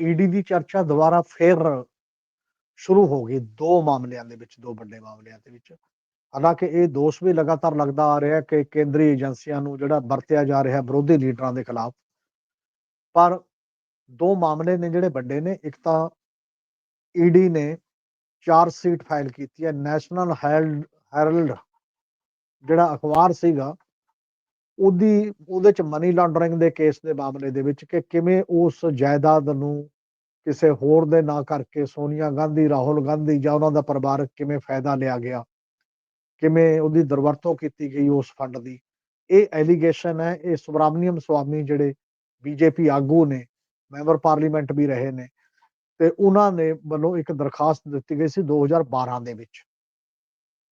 ED ਦੀ ਚਰਚਾ ਦੁਬਾਰਾ ਫੇਰ ਸ਼ੁਰੂ ਹੋ ਗਈ ਦੋ ਮਾਮਲਿਆਂ ਦੇ ਵਿੱਚ, ਦੋ ਵੱਡੇ ਮਾਮਲਿਆਂ ਦੇ ਵਿੱਚ। ਹਾਲਾਂਕਿ ਇਹ ਦੋਸ਼ ਵੀ ਲਗਾਤਾਰ ਲੱਗਦਾ ਆ ਰਿਹਾ ਕਿ ਕੇਂਦਰੀ ਏਜੰਸੀਆਂ ਨੂੰ ਜਿਹੜਾ ਵਰਤਿਆ ਜਾ ਰਿਹਾ ਵਿਰੋਧੀ ਲੀਡਰਾਂ ਦੇ ਖਿਲਾਫ। ਪਰ ਦੋ ਮਾਮਲੇ ਨੇ ਜਿਹੜੇ ਵੱਡੇ ਨੇ, ਇੱਕ ਤਾਂ ਈਡੀ ਨੇ ਚਾਰ ਸੀਟ ਫਾਈਲ ਕੀਤੀ ਹੈ, ਨੈਸ਼ਨਲ ਹੈਰਲਡ ਜਿਹੜਾ ਅਖਬਾਰ ਸੀਗਾ ਉਹਦੀ, ਉਹਦੇ ਚ ਮਨੀ ਲਾਂਡਰਿੰਗ ਦੇ ਕੇਸ ਦੇ ਮਾਮਲੇ ਦੇ ਵਿੱਚ ਕਿ ਕਿਵੇਂ ਉਸ ਜਾਇਦਾਦ ਨੂੰ ਕਿਸੇ ਹੋਰ ਦੇ ਨਾਂ ਕਰਕੇ ਸੋਨੀਆ ਗਾਂਧੀ, ਰਾਹੁਲ ਗਾਂਧੀ ਜਾਂ ਉਹਨਾਂ ਦਾ ਪਰਿਵਾਰ ਕਿਵੇਂ ਫਾਇਦਾ ਲਿਆ ਗਿਆ? ਕਿਵੇਂ ਉਹਦੀ ਦਰਵਰਤੋਂ ਕੀਤੀ ਗਈ ਉਸ ਫੰਡ ਦੀ? ਇਹ ਐਲੀਗੇਸ਼ਨ ਹੈ, ਇਹ ਸੁਬਰਾਮਨੀਅਮ ਸਵਾਮੀ ਜਿਹੜੇ ਬੀਜੇਪੀ ਆਗੂ ਨੇ ਮੈਂਬਰ ਪਾਰਲੀਮੈਂਟ ਵੀ ਰਹੇ ਨੇ, ਤੇ ਉਹਨਾਂ ਨੇ ਵੱਲੋਂ ਇੱਕ ਦਰਖਾਸਤ ਦਿੱਤੀ ਗਈ ਸੀ 2012 ਦੇ ਵਿੱਚ।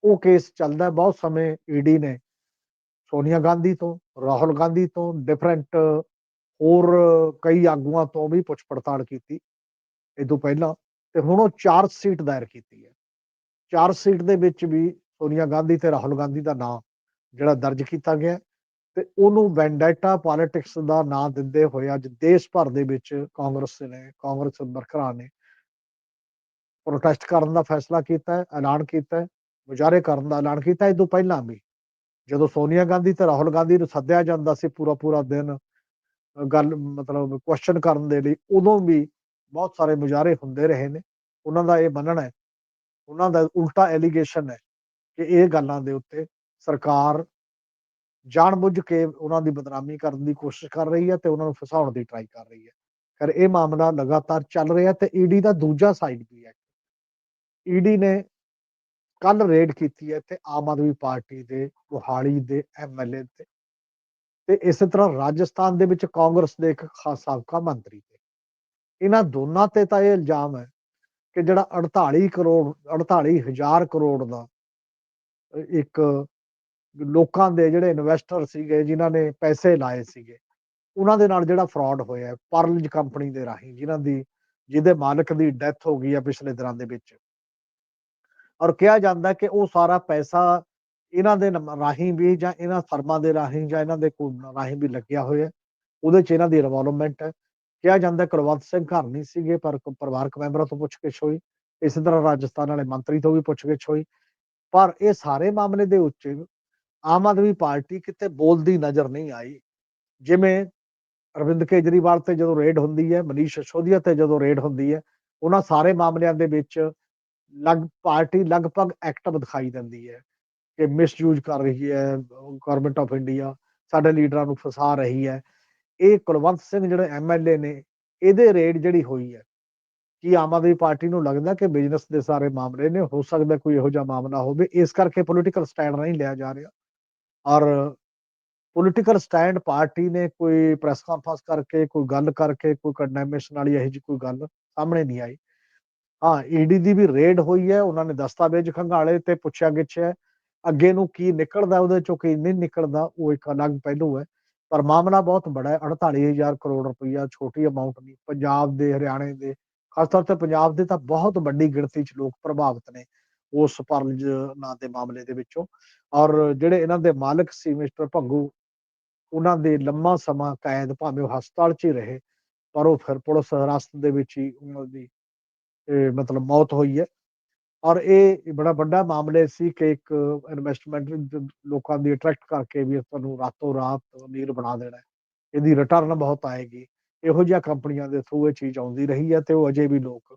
ਉਹ ਕੇਸ ਚੱਲਦਾ ਬਹੁਤ ਸਮੇਂ ਈਡੀ ਨੇ ਸੋਨੀਆ ਗਾਂਧੀ ਤੋਂ, ਰਾਹੁਲ ਗਾਂਧੀ ਤੋਂ ਡਿਫਰੈਂਟ ਹੋਰ ਕਈ ਆਗੂਆਂ ਤੋਂ ਵੀ ਪੁੱਛ ਪੜਤਾਲ ਕੀਤੀ ਇਹ ਤੋਂ ਪਹਿਲਾਂ ਤੇ ਹੁਣ ਉਹ ਚਾਰ ਸੀਟ ਦਾਇਰ ਕੀਤੀ ਹੈ। ਚਾਰ ਸੀਟ ਦੇ ਵਿੱਚ ਵੀ ਸੋਨੀਆ ਗਾਂਧੀ ਤੇ ਰਾਹੁਲ ਗਾਂਧੀ ਦਾ ਨਾਮ ਜਿਹੜਾ ਦਰਜ ਕੀਤਾ ਗਿਆ ਤੇ ਉਹਨੂੰ ਵੈਂਡੈਟਾ ਪੋਲਿਟਿਕਸ ਦਾ ਨਾਂ ਦਿੰਦੇ ਹੋਏ ਅੱਜ ਦੇਸ਼ ਭਰ ਦੇ ਵਿੱਚ ਕਾਂਗਰਸ ਨੇ, ਕਾਂਗਰਸ ਵਰਕਰਾਂ ਨੇ ਪ੍ਰੋਟੈਸਟ ਕਰਨ ਦਾ ਫੈਸਲਾ ਕੀਤਾ ਹੈ, ਐਲਾਨ ਕੀਤਾ ਹੈ, ਮੁਜ਼ਾਹਰੇ ਕਰਨ ਦਾ ਐਲਾਨ ਕੀਤਾ ਇਹ ਤੋਂ ਪਹਿਲਾਂ ਵੀ ਜਦੋਂ ਸੋਨੀਆ ਗਾਂਧੀ ਤੇ ਰਾਹੁਲ ਗਾਂਧੀ ਨੂੰ ਸੱਦਿਆ ਜਾਂਦਾ ਸੀ ਪੂਰਾ ਪੂਰਾ ਦਿਨ, ਗੱਲ ਮਤਲਬ ਕੁਐਸਚਨ ਕਰਨ ਦੇ ਲਈ, ਉਦੋਂ ਵੀ ਬਹੁਤ ਸਾਰੇ ਮੁਜ਼ਾਹਰੇ ਹੁੰਦੇ ਰਹੇ ਨੇ। ਉਹਨਾਂ ਦਾ ਇਹ ਮੰਨਣਾ ਹੈ, ਉਹਨਾਂ ਦਾ ਉਲਟਾ ਐਲੀਗੇਸ਼ਨ ਹੈ ਕਿ ਇਹ ਗੱਲਾਂ ਦੇ ਉੱਤੇ ਸਰਕਾਰ ਜਾਣਬੁੱਝ ਕੇ ਉਹਨਾਂ ਦੀ ਬਦਨਾਮੀ ਕਰਨ ਦੀ ਕੋਸ਼ਿਸ਼ ਕਰ ਰਹੀ ਹੈ ਤੇ ਉਹਨਾਂ ਨੂੰ ਫਸਾਉਣ ਦੀ ਟਰਾਈ ਕਰ ਰਹੀ ਹੈ। ਪਰ ਇਹ ਮਾਮਲਾ ਲਗਾਤਾਰ ਚੱਲ ਰਿਹਾ ਤੇ ਈਡੀ ਦਾ ਦੂਜਾ ਸਾਈਡ ਵੀ ਹੈ। ਈਡੀ ਨੇ ਕੱਲ ਰੇਡ ਕੀਤੀ ਹੈ ਇੱਥੇ ਆਮ ਆਦਮੀ ਪਾਰਟੀ ਦੇ, ਮੋਹਾਲੀ ਦੇ ਐਮਐਲਏ ਤੇ ਤੇ ਇਸੇ ਤਰ੍ਹਾਂ ਰਾਜਸਥਾਨ ਦੇ ਵਿੱਚ ਕਾਂਗਰਸ ਦੇ ਇੱਕ ਖਾਸ ਸਾਬਕਾ ਮੰਤਰੀ ਤੇ ਇਹਨਾਂ ਦੋਨਾਂ ਤੇ ਤਾਂ ਇਹ ਇਲਜ਼ਾਮ ਹੈ ਕਿ ਜਿਹੜਾ 48 ਕਰੋੜ 48000 ਕਰੋੜ ਦਾ ਇੱਕ ਲੋਕਾਂ ਦੇ ਜਿਹੜੇ ਇਨਵੈਸਟਰ ਸੀਗੇ, ਜਿਨ੍ਹਾਂ ਨੇ ਪੈਸੇ ਲਾਏ ਸੀਗੇ, ਉਹਨਾਂ ਦੇ ਨਾਲ ਜਿਹੜਾ ਫਰਾਡ ਹੋਇਆ ਪਰਲਜ ਕੰਪਨੀ ਦੇ ਰਾਹੀਂ, ਜਿਨ੍ਹਾਂ ਦੀ, ਜਿਹਦੇ ਮਾਲਕ ਦੀ ਡੈਥ ਹੋ ਗਈ ਹੈ ਪਿਛਲੇ ਦਿਨਾਂ ਦੇ ਵਿੱਚ। ਔਰ ਕਿਹਾ ਜਾਂਦਾ ਕਿ ਉਹ ਸਾਰਾ ਪੈਸਾ ਇਹਨਾਂ ਦੇ ਰਾਹੀਂ ਵੀ ਜਾਂ ਇਹਨਾਂ ਫਰਮਾਂ ਦੇ ਰਾਹੀਂ ਜਾਂ ਇਹਨਾਂ ਦੇ ਰਾਹੀਂ ਵੀ ਲੱਗਿਆ ਹੋਇਆ ਉਹਦੇ ਚ ਇਹਨਾਂ ਦੀ ਇਨਵੋਲਵਮੈਂਟ ਹੈ। ਕਿਹਾ ਜਾਂਦਾ ਕੁਲਵੰਤ ਸਿੰਘ ਘਰ ਨਹੀਂ ਸੀਗੇ, ਪਰ ਪਰਿਵਾਰਕ ਮੈਂਬਰਾਂ ਤੋਂ ਪੁੱਛਗਿੱਛ ਹੋਈ ਇਸੇ ਤਰ੍ਹਾਂ ਰਾਜਸਥਾਨ ਵਾਲੇ ਮੰਤਰੀ ਤੋਂ ਵੀ ਪੁੱਛਗਿੱਛ ਹੋਈ ਪਰ ਇਹ ਸਾਰੇ ਮਾਮਲੇ ਦੇ ਉੱਤੇ ਆਮ ਆਦਮੀ ਪਾਰਟੀ ਕਿਤੇ ਬੋਲਦੀ ਨਜ਼ਰ ਨਹੀਂ ਆਈ। ਜਿਵੇਂ ਅਰਵਿੰਦ ਕੇਜਰੀਵਾਲ ਤੇ ਜਦੋਂ ਰੇਡ ਹੁੰਦੀ ਹੈ, ਮਨੀਸ਼ ਸਿਸੋਦੀਆ ਤੇ ਜਦੋਂ ਰੇਡ ਹੁੰਦੀ ਹੈ, ਉਹਨਾਂ ਸਾਰੇ ਮਾਮਲਿਆਂ ਦੇ ਵਿੱਚ ਲਗ, ਪਾਰਟੀ ਲਗਭਗ ਐਕਟਿਵ ਦਿਖਾਈ ਦਿੰਦੀ ਹੈ ਕਿ ਮਿਸਯੂਜ਼ ਕਰ ਰਹੀ ਹੈ ਗਵਰਨਮੈਂਟ ਆਫ ਇੰਡੀਆ ਸਾਡੇ ਲੀਡਰਾਂ ਨੂੰ ਫਸਾ ਰਹੀ ਹੈ। ਇਹ ਕੁਲਵੰਤ ਸਿੰਘ ਜਿਹੜੇ ਐਮਐਲਏ ਨੇ, ਇਹਦੇ ਰੇਡ ਜਿਹੜੀ ਹੋਈ ਹੈ, ਕੀ ਆਮ ਆਦਮੀ ਪਾਰਟੀ ਨੂੰ ਲੱਗਦਾ ਕਿ ਬਿਜ਼ਨਸ ਦੇ ਸਾਰੇ ਮਾਮਲੇ ਨੇ? ਹੋ ਸਕਦਾ ਕੋਈ ਇਹੋ ਜਿਹਾ ਮਾਮਲਾ ਹੋਵੇ। ਇਸ ਕਰਕੇ ਪੋਲੀਟੀਕਲ ਸਟੈਂਡ ਨਹੀਂ ਲਿਆ ਜਾ ਰਿਹਾ। ਔਰ ਪੋਲੀਟੀਕਲ ਸਟੈਂਡ ਪਾਰਟੀ ਨੇ ਕੋਈ ਪ੍ਰੈਸ ਕਾਨਫਰੰਸ ਕਰਕੇ, ਕੋਈ ਗੱਲ ਕਰਕੇ, ਕੋਈ ਕੰਡੈਮਨੇਸ਼ਨ ਵਾਲੀ ਇਹੋ ਜਿਹੀ ਕੋਈ ਗੱਲ ਸਾਹਮਣੇ ਨਹੀਂ ਆਈ। ਹਾਂ, ਈਡੀ ਦੀ ਵੀ ਰੇਡ ਹੋਈ ਹੈ, ਉਹਨਾਂ ਨੇ ਦਸਤਾਵੇਜ਼ ਖੰਗਾਲੇ ਤੇ ਪੁੱਛਿਆ ਗਿੱਛਿਆ ਅੱਗੇ ਨੂੰ ਕੀ ਨਿਕਲਦਾ ਉਹਦੇ ਚੋਂ, ਕੀ ਨਹੀਂ ਨਿਕਲਦਾ, ਉਹ ਇੱਕ ਅਲੱਗ ਪਹਿਲੂ ਹੈ। ਪਰ ਮਾਮਲਾ ਬਹੁਤ ਬੜਾ ਹੈ 48000 ਕਰੋੜ ਰੁਪਈਆ ਛੋਟੀ ਅਮਾਉਂਟ ਨਹੀਂ, ਪੰਜਾਬ ਦੇ, ਹਰਿਆਣੇ ਦੇ, ਖਾਸ ਤੌਰ ਤੇ ਪੰਜਾਬ ਦੇ ਤਾਂ ਬਹੁਤ ਵੱਡੀ ਗਿਣਤੀ 'ਚ ਲੋਕ ਪ੍ਰਭਾਵਿਤ ਨੇ ਉਸ ਪਰਲਜ ਨਾਂ ਦੇ ਮਾਮਲੇ ਦੇ ਵਿੱਚੋਂ। ਔਰ ਜਿਹੜੇ ਇਹਨਾਂ ਦੇ ਮਾਲਕ ਸੀ, ਮਿਸਟਰ ਭੰਗੂ, ਉਹਨਾਂ ਦੇ ਲੰਮਾ ਸਮਾਂ ਕੈਦ ਭਾਵੇਂ ਉਹ ਹਸਪਤਾਲ 'ਚ ਹੀ ਰਹੇ, ਪਰ ਉਹ ਫਿਰ ਪੁਲਿਸ ਹਿਰਾਸਤ ਦੇ ਵਿੱਚ ਹੀ ਉਹਨਾਂ ਦੀ ਮਤਲਬ ਮੌਤ ਹੋਈ ਹੈ। ਔਰ ਇਹ ਬੜਾ ਵੱਡਾ ਮਾਮਲੇ ਸੀ ਕਿ ਇੱਕ ਇਨਵੈਸਟਮੈਂਟ ਲੋਕਾਂ ਦੀ ਅਟਰੈਕਟ ਕਰਕੇ ਵੀ ਤੁਹਾਨੂੰ ਰਾਤੋਂ ਰਾਤ ਅਮੀਰ ਬਣਾ ਦੇਣਾ ਇਹਦੀ ਰਿਟਰਨ ਬਹੁਤ ਆਏਗੀ। ਇਹੋ ਜਿਹੀਆਂ ਕੰਪਨੀਆਂ ਦੇ ਥਰੂ ਇਹ ਚੀਜ਼ ਆਉਂਦੀ ਰਹੀ ਹੈ ਤੇ ਉਹ ਅਜੇ ਵੀ ਲੋਕ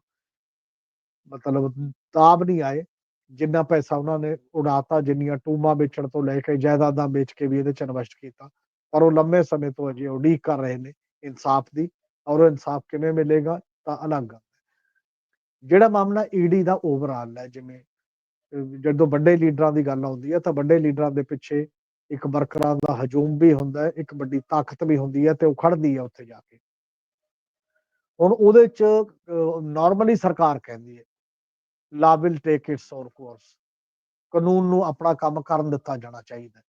ਮਤਲਬ ਤਾਬ ਨਹੀਂ ਆਏ। ਜਿੰਨਾ ਪੈਸਾ ਉਹਨਾਂ ਨੇ ਉਡਾਤਾ, ਜਿੰਨੀਆਂ ਟੂਮਾਂ ਵੇਚਣ ਤੋਂ ਲੈ ਕੇ ਜਾਇਦਾਦਾਂ ਵੇਚ ਕੇ ਵੀ ਇਹਦੇ ਚ ਇਨਵੈਸਟ ਕੀਤਾ। ਪਰ ਉਹ ਲੰਮੇ ਸਮੇਂ ਤੋਂ ਅਜੇ ਉਡੀਕ ਕਰ ਰਹੇ ਨੇ ਇਨਸਾਫ ਦੀ। ਔਰ ਉਹ ਇਨਸਾਫ ਕਿਵੇਂ ਮਿਲੇਗਾ ਤਾਂ ਅਲੱਗ ਜਿਹੜਾ ਮਾਮਲਾ ਈਡੀ ਦਾ ਓਵਰਆਲ ਹੈ, ਜਿਵੇਂ ਜਦੋਂ ਵੱਡੇ ਲੀਡਰਾਂ ਦੀ ਗੱਲ ਆਉਂਦੀ ਹੈ, ਤਾਂ ਵੱਡੇਲੀਡਰਾਂ ਦੇ ਪਿੱਛੇ ਇੱਕ ਵਰਕਰਾਂ ਦਾ ਹਜੂਮ ਵੀ ਹੁੰਦਾ ਹੈ, ਇੱਕ ਵੱਡੀ ਤਾਕਤ ਵੀ ਹੁੰਦੀ ਹੈ ਤੇ ਉਹ ਖੜਦੀ ਹੈ ਉੱਥੇ ਜਾ ਕੇ। ਹੁਣ ਉਹਦੇ ਚ ਨਾਰਮਲੀ ਸਰਕਾਰ ਕਹਿੰਦੀ ਹੈ law will take its own course ਕਾਨੂੰਨ ਨੂੰ ਆਪਣਾ ਕੰਮ ਕਰਨ ਦਿੱਤਾ ਜਾਣਾ ਚਾਹੀਦਾ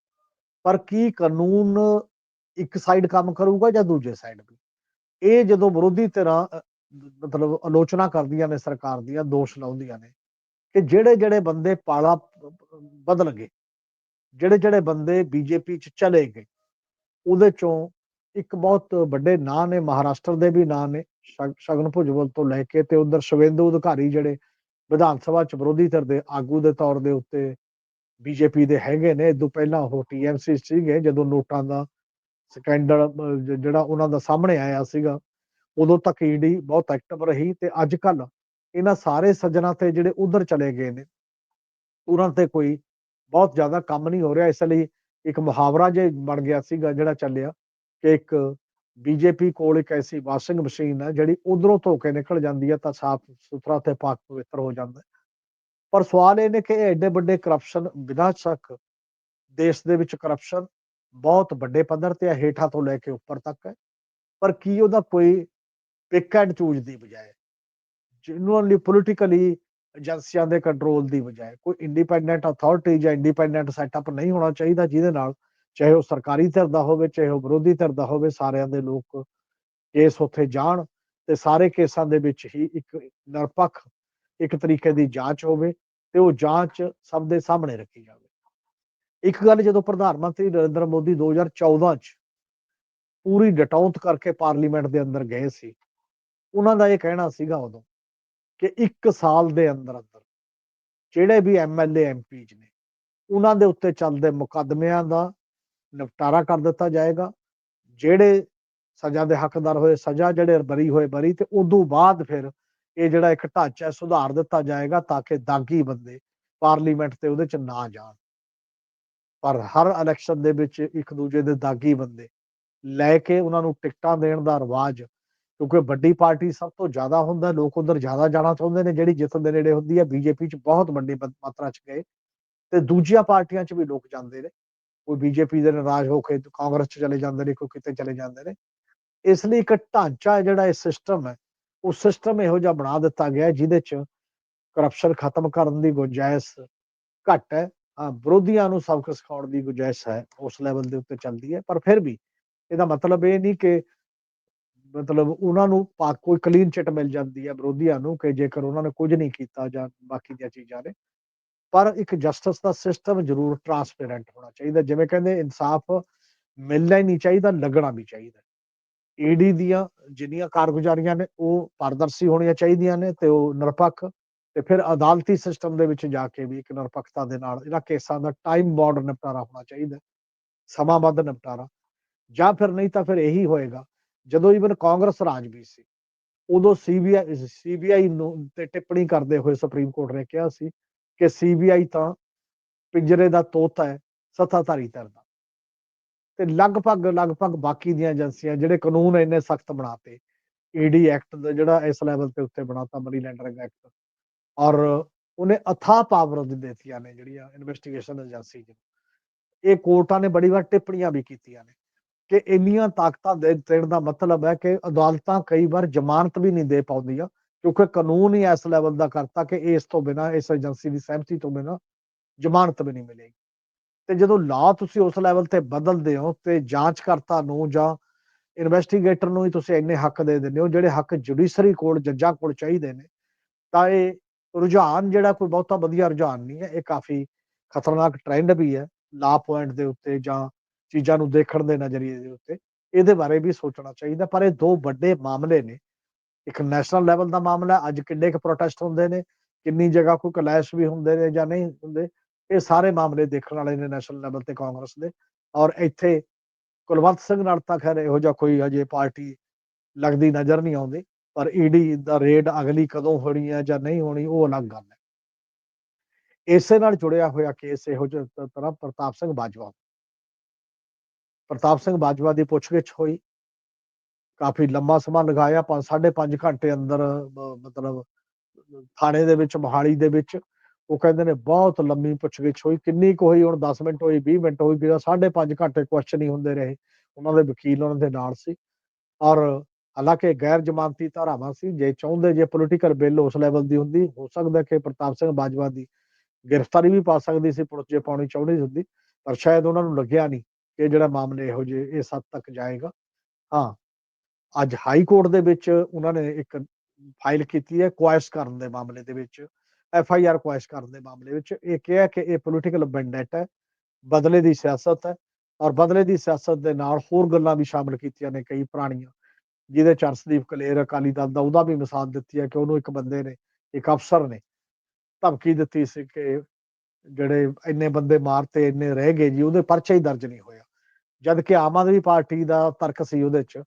ਪਰ ਕੀ ਕਾਨੂੰਨ ਇੱਕ ਸਾਈਡ ਕੰਮ ਕਰੂਗਾ ਜਾਂ ਦੂਜੇ ਸਾਈਡ ਵੀ? ਇਹ ਜਦੋਂ ਵਿਰੋਧੀ ਧਿਰਾਂ ਮਤਲਬ ਆਲੋਚਨਾ ਕਰਦੀਆਂ ਨੇ, ਸਰਕਾਰ ਦੀਆਂ ਦੋਸ਼ ਲਾਉਂਦੀਆਂ ਨੇ ਕਿ ਜਿਹੜੇ ਜਿਹੜੇ ਬੰਦੇ ਪਾਲਾ ਬਦਲ ਗਏ ਜਿਹੜੇ ਜਿਹੜੇ ਬੰਦੇ ਬੀਜੇਪੀ ਚ ਚਲੇ ਗਏ, ਉਹਦੇ ਚੋਂ ਇੱਕ ਬਹੁਤ ਵੱਡੇ ਨਾਂ ਨੇ, ਮਹਾਰਾਸ਼ਟਰ ਦੇ ਵੀ ਨਾਂ ਨੇ ਸ਼ਗਨ ਭੁਜਵਲ ਤੋਂ ਲੈ ਕੇ ਤੇ ਉਧਰ ਸ਼ਿਵੇਂਦੂ ਅਧਿਕਾਰੀ ਜਿਹੜੇ ਵਿਧਾਨ ਸਭਾ ਚ ਵਿਰੋਧੀ ਧਿਰ ਦੇ ਆਗੂ ਦੇ ਤੌਰ ਦੇ ਉੱਤੇ ਬੀਜੇਪੀ ਦੇ ਹੈਗੇ ਨੇ ਇਦੋਂ ਪਹਿਲਾਂ ਉਹ ਟੀਐਮਸੀ ਸੀਗੇ, ਜਦੋਂ ਨੋਟਾਂ ਦਾ ਸਕੈਂਡਲ ਜਿਹੜਾ ਉਹਨਾਂ ਦਾ ਸਾਹਮਣੇ ਆਇਆ ਸੀਗਾ ਉਦੋਂ ਤੱਕ ਈਡੀ ਬਹੁਤ ਐਕਟਿਵ ਰਹੀ ਤੇ ਅੱਜ ਕੱਲ ਇਹਨਾਂ ਸਾਰੇ ਸੱਜਣਾ ਤੇ ਜਿਹੜੇ ਉਧਰ ਚਲੇ ਗਏ ਨੇ, ਉਹਨਾਂ ਤੇ ਕੋਈ ਬਹੁਤ ਜ਼ਿਆਦਾ ਕੰਮ ਨਹੀਂ ਹੋ ਰਿਹਾ। ਇਸ ਲਈ ਇੱਕ ਮੁਹਾਵਰਾ ਜੇ ਬਣ ਗਿਆ ਸੀਗਾ ਜਿਹੜਾ ਚੱਲਿਆ ਕਿ ਇੱਕ ਬੀਜੇਪੀ ਕੋਲ ਇੱਕ ਐਸੀ ਵਾਸ਼ਿੰਗ ਮਸ਼ੀਨ ਹੈ ਜਿਹੜੀ ਉਧਰੋਂ ਧੋ ਕੇ ਨਿਕਲ ਜਾਂਦੀ ਹੈ ਤਾਂ ਸਾਫ਼ ਸੁਥਰਾ ਤੇ ਪਾਕ ਪਵਿੱਤਰ ਹੋ ਜਾਂਦਾ ਹੈ। ਪਰ ਸਵਾਲ ਇਹ ਨੇ ਕਿ ਇਹ ਐਡੇ ਵੱਡੇ ਕਰਪਸ਼ਨ ਬਿਨਾਂ ਸ਼ੱਕ ਦੇਸ਼ ਦੇ ਵਿੱਚ ਕਰਪਸ਼ਨ ਬਹੁਤ ਵੱਡੇ ਪੱਧਰ ਤੇ ਹੈ ਹੇਠਾਂ ਤੋਂ ਲੈ ਕੇ ਉੱਪਰ ਤੱਕ ਹੈ। ਪਰ ਕੀ ਉਹਦਾ ਕੋਈ ਪਿਕ ਐਂਡ ਚੂਜ਼ ਦੀ ਬਜਾਏ ਜੈਨੂਅਨਲੀ ਪੋਲੀਟੀਕਲੀ ਏਜੰਸੀਆਂ ਦੇ ਕੰਟਰੋਲ ਦੀ ਬਜਾਏ, ਕੋਈ ਇੰਡੀਪੈਂਡੈਂਟ ਅਥਾਰਟੀ ਜਾਂ ਇੰਡੀਪੈਂਡੈਂਟ ਸੈਟਅਪ ਨਹੀਂ ਹੋਣਾ ਚਾਹੀਦਾ ਜਿਹਦੇ ਨਾਲ ਚਾਹੇ ਉਹ ਸਰਕਾਰੀ ਧਿਰ ਦਾ ਹੋਵੇ, ਚਾਹੇ ਉਹ ਵਿਰੋਧੀ ਧਿਰ ਦਾ ਹੋਵੇ, ਸਾਰਿਆਂ ਦੇ ਲੋਕ ਕੇਸ ਉੱਥੇ ਜਾਣ ਤੇ ਸਾਰੇ ਕੇਸਾਂ ਦੇ ਵਿੱਚ ਹੀ ਇੱਕ ਨਿਰਪੱਖ ਇੱਕ ਤਰੀਕੇ ਦੀ ਜਾਂਚ ਹੋਵੇ ਤੇ ਉਹ ਜਾਂਚ ਸਭ ਦੇ ਸਾਹਮਣੇ ਰੱਖੀ ਜਾਵੇ। ਇੱਕ ਗੱਲ ਜਦੋਂ ਪ੍ਰਧਾਨ ਮੰਤਰੀ ਨਰਿੰਦਰ ਮੋਦੀ 2014 ਚ ਪੂਰੀ ਡਟਾਉਂਤ ਕਰਕੇ ਪਾਰਲੀਮੈਂਟ ਦੇ ਅੰਦਰ ਗਏ ਸੀ ਉਹਨਾਂ ਦਾ ਇਹ ਕਹਿਣਾ ਸੀਗਾ ਉਦੋਂ ਕਿ ਇੱਕ ਸਾਲ ਦੇ ਅੰਦਰ ਅੰਦਰ ਜਿਹੜੇ ਵੀ ਐਮਐਲਏ ਐਮਪੀਜ ਨੇ, ਉਹਨਾਂ ਦੇ ਉੱਤੇ ਚੱਲਦੇ ਮੁਕੱਦਮਿਆਂ ਦਾ ਨਿਪਟਾਰਾ ਕਰ ਦਿੱਤਾ ਜਾਏਗਾ। ਜਿਹੜੇ ਸਜ਼ਾ ਦੇ ਹੱਕਦਾਰ ਹੋਏ, ਸਜ਼ਾ ਜਿਹੜੇ ਬਰੀ ਹੋਏ ਬਰੀ ਤੇ ਉਦੋਂ ਬਾਅਦ ਫਿਰ ਇਹ ਜਿਹੜਾ ਇੱਕ ਢਾਂਚਾ ਸੁਧਾਰ ਦਿੱਤਾ ਜਾਏਗਾ ਤਾਂ ਕਿ ਦਾਗੀ ਬੰਦੇ ਪਾਰਲੀਮੈਂਟ ਤੇ ਉਹਦੇ ਚ ਨਾ ਜਾਣ। ਪਰ ਹਰ ਇਲੈਕਸ਼ਨ ਦੇ ਵਿੱਚ ਇੱਕ ਦੂਜੇ ਦੇ ਦਾਗੀ ਬੰਦੇ ਲੈ ਕੇ ਉਹਨਾਂ ਨੂੰ ਟਿਕਟਾਂ ਦੇਣ ਦਾ ਰਿਵਾਜ ਕਿਉਂਕਿ ਵੱਡੀ ਪਾਰਟੀ ਸਭ ਤੋਂ ਜ਼ਿਆਦਾ ਹੁੰਦਾ, ਲੋਕ ਉਧਰ ਜ਼ਿਆਦਾ ਜਾਣਾ ਚਾਹੁੰਦੇ ਨੇ, ਜਿਹੜੀ ਜਿੱਤ ਦੇ ਨੇੜੇ ਹੁੰਦੀ ਹੈ, ਬੀਜੇਪੀ ਚ ਬਹੁਤ ਵੱਡੀ ਮਾਤਰਾ ਚ ਗਏ ਤੇ ਦੂਜੀਆਂ ਪਾਰਟੀਆਂ ਚ ਵੀ ਲੋਕ ਜਾਂਦੇ ਨੇ। ਕੋਈ ਬੀਜੇਪੀ ਦੇ ਨਾਰਾਜ਼ ਹੋ ਕੇ ਕਾਂਗਰਸ ਚ ਚਲੇ ਜਾਂਦੇ ਨੇ, ਕੋਈ ਕਿਤੇ ਚਲੇ ਜਾਂਦੇ ਨੇ। ਇਸ ਲਈ ਇੱਕ ਢਾਂਚਾ ਜਿਹੜਾ ਇਹ ਸਿਸਟਮ ਹੈ, ਉਹ ਸਿਸਟਮ ਇਹੋ ਜਿਹਾ ਬਣਾ ਦਿੱਤਾ ਗਿਆ ਜਿਹਦੇ ਚ ਕਰਪਸ਼ਨ ਖਤਮ ਕਰਨ ਦੀ ਗੁੰਜਾਇਸ਼ ਘੱਟ ਹੈ। ਵਿਰੋਧੀਆਂ ਨੂੰ ਸਬਕ ਸਿਖਾਉਣ ਦੀ ਗੁੰਜਾਇਸ਼ ਹੈ, ਉਸ ਲੈਵਲ ਦੇ ਉੱਤੇ ਚੱਲਦੀ ਹੈ। ਪਰ ਫਿਰ ਵੀ ਇਹਦਾ ਮਤਲਬ ਇਹ ਨਹੀਂ ਕਿ ਮਤਲਬ ਉਹਨਾਂ ਨੂੰ ਪਾ, ਕੋਈ ਕਲੀਨ ਚਿੱਟ ਮਿਲ ਜਾਂਦੀ ਹੈ ਵਿਰੋਧੀਆਂ ਨੂੰ ਕਿ ਜੇਕਰ ਉਹਨਾਂ ਨੇ ਕੁਝ ਨਹੀਂ ਕੀਤਾ ਜਾਂ ਬਾਕੀ ਦੀਆਂ ਚੀਜ਼ਾਂ ਨੇ। ਪਰ ਇੱਕ ਜਸਟਿਸ ਦਾ ਸਿਸਟਮ ਜ਼ਰੂਰ ਟਰਾਂਸਪੇਰੈਂਟ ਹੋਣਾ ਚਾਹੀਦਾ, ਜਿਵੇਂ ਕਹਿੰਦੇ ਇਨਸਾਫ ਮਿਲਣਾ ਹੀ ਨਹੀਂ ਚਾਹੀਦਾ, ਲੱਗਣਾ ਵੀ ਚਾਹੀਦਾ। ਈਡੀ ਦੀਆਂ ਜਿੰਨੀਆਂ ਕਾਰਗੁਜ਼ਾਰੀਆਂ ਨੇ, ਉਹ ਪਾਰਦਰਸ਼ੀ ਹੋਣੀਆਂ ਚਾਹੀਦੀਆਂ ਨੇ ਤੇ ਉਹ ਨਿਰਪੱਖ ਤੇ ਫਿਰ ਅਦਾਲਤੀ ਸਿਸਟਮ ਦੇ ਵਿੱਚ ਜਾ ਕੇ ਵੀ ਇੱਕ ਨਿਰਪੱਖਤਾ ਦੇ ਨਾਲ ਇਹਨਾਂ ਕੇਸਾਂ ਦਾ ਟਾਈਮ ਬਾਉਂਡ ਨਿਪਟਾਰਾ ਹੋਣਾ ਚਾਹੀਦਾ ਸਮਾਬੱਧ ਨਿਪਟਾਰਾ। ਜਾਂ ਫਿਰ ਨਹੀਂ ਤਾਂ ਫਿਰ ਇਹੀ ਹੋਏਗਾ ਜਦੋਂ ਇਵਨ ਕਾਂਗਰਸ ਰਾਜ ਵੀ ਸੀ, ਉਦੋਂ ਸੀਬੀਆਈ ਸੀਬੀਆਈ ਨੂੰ ਤੇ ਟਿੱਪਣੀ ਕਰਦੇ ਹੋਏ ਸੁਪਰੀਮ ਕੋਰਟ ਨੇ ਕਿਹਾ ਸੀ ਕਿ ਸੀਬੀਆਈ ਤਾਂ ਪਿੰਜਰੇ ਦਾ ਤੋਤਾ ਹੈ, ਸੱਤਾਧਾਰੀ ਧਿਰ ਦਾ। ਤੇ ਲਗਭਗ ਲਗਭਗ ਬਾਕੀ ਦੀਆਂ ਏਜੰਸੀਆਂ ਜਿਹੜੇ ਕਾਨੂੰਨ ਇੰਨੇ ਸਖਤ ਬਣਾਤੇ ਈਡੀ ਐਕਟ ਦਾ ਜਿਹੜਾ ਇਸ ਲੈਵਲ ਤੇ ਉੱਤੇ ਬਣਾਤਾ ਮਨੀ ਲੈਂਡਰਿੰਗ ਐਕਟ ਔਰ ਉਹਨੇ ਅਥਾ ਪਾਵਰ ਦਿੱਤੀਆਂ ਨੇ ਜਿਹੜੀਆਂ ਇਨਵੈਸਟੀਗੇਸ਼ਨ ਏਜੰਸੀ ਇਹ ਕੋਰਟਾਂ ਨੇ ਬੜੀ ਵਾਰ ਟਿੱਪਣੀਆਂ ਵੀ ਕੀਤੀਆਂ ਨੇ। ਕਿ ਇੰਨੀਆਂ ਤਾਕਤਾਂ ਦੇ ਦੇਣ ਦਾ ਮਤਲਬ ਹੈ ਕਿ ਅਦਾਲਤਾਂ ਕਈ ਵਾਰ ਜ਼ਮਾਨਤ ਵੀ ਨਹੀਂ ਦੇ ਪਾਉਂਦੀਆਂ, ਕਿਉਂਕਿ ਕਾਨੂੰਨ ਹੀ ਇਸ ਲੈਵਲ ਦਾ ਕਰਤਾ ਕਿ ਇਸ ਤੋਂ ਬਿਨਾ, ਇਸ ਏਜੰਸੀ ਦੀ ਸਹਿਮਤੀ ਤੋਂ ਬਿਨਾ ਜ਼ਮਾਨਤ ਵੀ ਨਹੀਂ ਮਿਲੇਗੀ। ਤੇ ਜਦੋਂ ਲਾ ਤੁਸੀਂ ਉਸ ਲੈਵਲ ਤੇ ਬਦਲਦੇ ਹੋ ਤੇ ਜਾਂਚਕਰਤਾ ਨੂੰ ਜਾਂ ਇਨਵੈਸਟੀਗੇਟਰ ਨੂੰ ਹੀ ਤੁਸੀਂ ਇੰਨੇ ਹੱਕ ਦੇ ਦਿੰਦੇ ਹੋ, ਜਿਹੜੇ ਹੱਕ ਜੁਡੀਸ਼ਰੀ ਕੋਲ, ਜੱਜਾਂ ਕੋਲ ਚਾਹੀਦੇ ਨੇ, ਤਾਂ ਇਹ ਰੁਝਾਨ ਜਿਹੜਾ ਕੋਈ ਬਹੁਤਾ ਵਧੀਆ ਰੁਝਾਨ ਨਹੀਂ ਹੈ, ਇਹ ਕਾਫੀ ਖਤਰਨਾਕ ਟ੍ਰੈਂਡ ਵੀ ਹੈ ਲਾ ਪੁਆਇੰਟ ਦੇ ਉੱਤੇ ਜਾਂ ਚੀਜ਼ਾਂ ਨੂੰ ਦੇਖਣ ਦੇ ਨਜ਼ਰੀਏ ਦੇ ਉੱਤੇ ਇਹਦੇ ਬਾਰੇ ਵੀ ਸੋਚਣਾ ਚਾਹੀਦਾ। ਪਰ ਇਹ ਦੋ ਵੱਡੇ ਮਾਮਲੇ ਨੇ। ਇੱਕ ਨੈਸ਼ਨਲ ਲੈਵਲ ਦਾ ਮਾਮਲਾ, ਅੱਜ ਕਿੰਨੇ ਕੁ ਪ੍ਰੋਟੈਸਟ ਹੁੰਦੇ ਨੇ, ਕਿੰਨੀ ਜਗ੍ਹਾ ਕੋਈ ਕਲੈਸ਼ ਵੀ ਹੁੰਦੇ ਨੇ ਜਾਂ ਨਹੀਂ ਹੁੰਦੇ, ਇਹ ਸਾਰੇ ਮਾਮਲੇ ਦੇਖਣ ਵਾਲੇ ਨੇ ਨੈਸ਼ਨਲ ਲੈਵਲ ਤੇ ਕਾਂਗਰਸ ਦੇ। ਔਰ ਇੱਥੇ ਕੁਲਵੰਤ ਸਿੰਘ ਨਾਲ ਤਾਂ ਖੈਰ ਇਹੋ ਜਿਹਾ ਕੋਈ ਅਜੇ ਪਾਰਟੀ ਲੱਗਦੀ ਨਜ਼ਰ ਨਹੀਂ ਆਉਂਦੀ, ਪਰ ਈਡੀ ਦਾ ਰੇਡ ਅਗਲੀ ਕਦੋਂ ਹੋਣੀ ਹੈ ਜਾਂ ਨਹੀਂ ਹੋਣੀ, ਉਹ ਅਲੱਗ ਗੱਲ ਹੈ। ਇਸੇ ਨਾਲ ਜੁੜਿਆ ਹੋਇਆ ਕੇਸ ਇਹੋ ਜਿਹਾ ਤਰ੍ਹਾਂ ਪ੍ਰਤਾਪ ਸਿੰਘ ਬਾਜਵਾ ਪ੍ਰਤਾਪ ਸਿੰਘ ਬਾਜਵਾ ਦੀ ਪੁੱਛਗਿੱਛ ਹੋਈ। ਕਾਫੀ ਲੰਮਾ ਸਮਾਂ ਲਗਾਇਆ 5 5.5 ਘੰਟੇ ਅੰਦਰ ਮਤਲਬ ਥਾਣੇ ਦੇ ਵਿੱਚ, ਮੋਹਾਲੀ ਦੇ ਵਿੱਚ। ਉਹ ਕਹਿੰਦੇ ਨੇ, ਬਹੁਤ ਲੰਮੀ ਪੁੱਛਗਿੱਛ ਹੋਈ। ਕਿੰਨੀ ਕੁ ਹੋਈ, ਹੁਣ 10 ਮਿੰਟ ਹੋਈ 20 ਮਿੰਟ ਹੋਈ ਵੀ 5.5 ਘੰਟੇ ਕੁਐਸਚਨ ਹੀ ਹੁੰਦੇ ਰਹੇ। ਉਹਨਾਂ ਦੇ ਵਕੀਲ ਉਹਨਾਂ ਦੇ ਨਾਲ ਸੀ। ਔਰ ਹਾਲਾਂਕਿ ਗੈਰ ਜ਼ਮਾਨਤੀ ਧਾਰਾਵਾਂ ਸੀ, ਜੇ ਚਾਹੁੰਦੇ, ਜੇ ਪੋਲੀਟੀਕਲ ਬਿੱਲ ਉਸ ਲੈਵਲ ਦੀ ਹੁੰਦੀ, ਹੋ ਸਕਦਾ ਕਿ ਪ੍ਰਤਾਪ ਸਿੰਘ ਬਾਜਵਾ ਦੀ ਗ੍ਰਿਫਤਾਰੀ ਵੀ ਪਾ ਸਕਦੀ ਸੀ, ਪੁਲਿਸ ਜੇ ਪਾਉਣੀ ਚਾਹੁੰਦੀ ਹੁੰਦੀ, ਪਰ ਸ਼ਾਇਦ ਉਹਨਾਂ ਨੂੰ ਲੱਗਿਆ ਨਹੀਂ। ਕਿ ਜਿਹੜਾ ਮਾਮਲੇ ਇਹੋ ਜਿਹੇ, ਇਸ ਹੱਦ ਤੱਕ ਜਾਏਗਾ। ਹਾਂ, ਅੱਜ ਹਾਈ ਕੋਰਟ ਦੇ ਵਿੱਚ ਉਹਨਾਂ ਨੇ ਇੱਕ ਫਾਈਲ ਕੀਤੀ ਹੈ ਕੁਐਸ਼ ਕਰਨ ਦੇ ਮਾਮਲੇ ਦੇ ਵਿੱਚ, ਐਫ ਆਈ ਆਰ ਕੁਐਸ਼ ਕਰਨ ਦੇ ਮਾਮਲੇ ਵਿੱਚ। ਇਹ ਕਿਹਾ ਕਿ ਇਹ ਪੋਲੀਟੀਕਲ ਬੈਂਡੈਟ ਹੈ, ਬਦਲੇ ਦੀ ਸਿਆਸਤ ਹੈ ਔਰ ਬਦਲੇ ਦੀ ਸਿਆਸਤ ਦੇ ਨਾਲ ਹੋਰ ਗੱਲਾਂ ਵੀ ਸ਼ਾਮਲ ਕੀਤੀਆਂ ਨੇ ਕਈ ਪੁਰਾਣੀਆਂ, ਜਿਹਦੇ ਚ ਅਰਸ਼ਦੀਪ ਕਲੇਰ, ਅਕਾਲੀ ਦਲ ਦਾ ਉਹਦਾ ਵੀ ਮਿਸਾਲ ਦਿੱਤੀ ਹੈ ਕਿ ਉਹਨੂੰ ਇੱਕ ਬੰਦੇ ਨੇ, ਇੱਕ ਅਫਸਰ ਨੇ ਧਮਕੀ ਦਿੱਤੀ ਸੀ ਕਿ ਜਿਹੜੇ ਇੰਨੇ ਬੰਦੇ ਮਾਰਤੇ, ਇੰਨੇ ਰਹਿ ਗਏ ਜੀ, ਉਹਦੇ ਪਰਚਾ ਹੀ ਦਰਜ ਨਹੀਂ ਹੋਇਆ। ਜਦ ਕਿ ਆਮ ਆਦਮੀ ਪਾਰਟੀ ਦਾ ਤਰਕ ਸੀ ਉਹਦੇ ਚ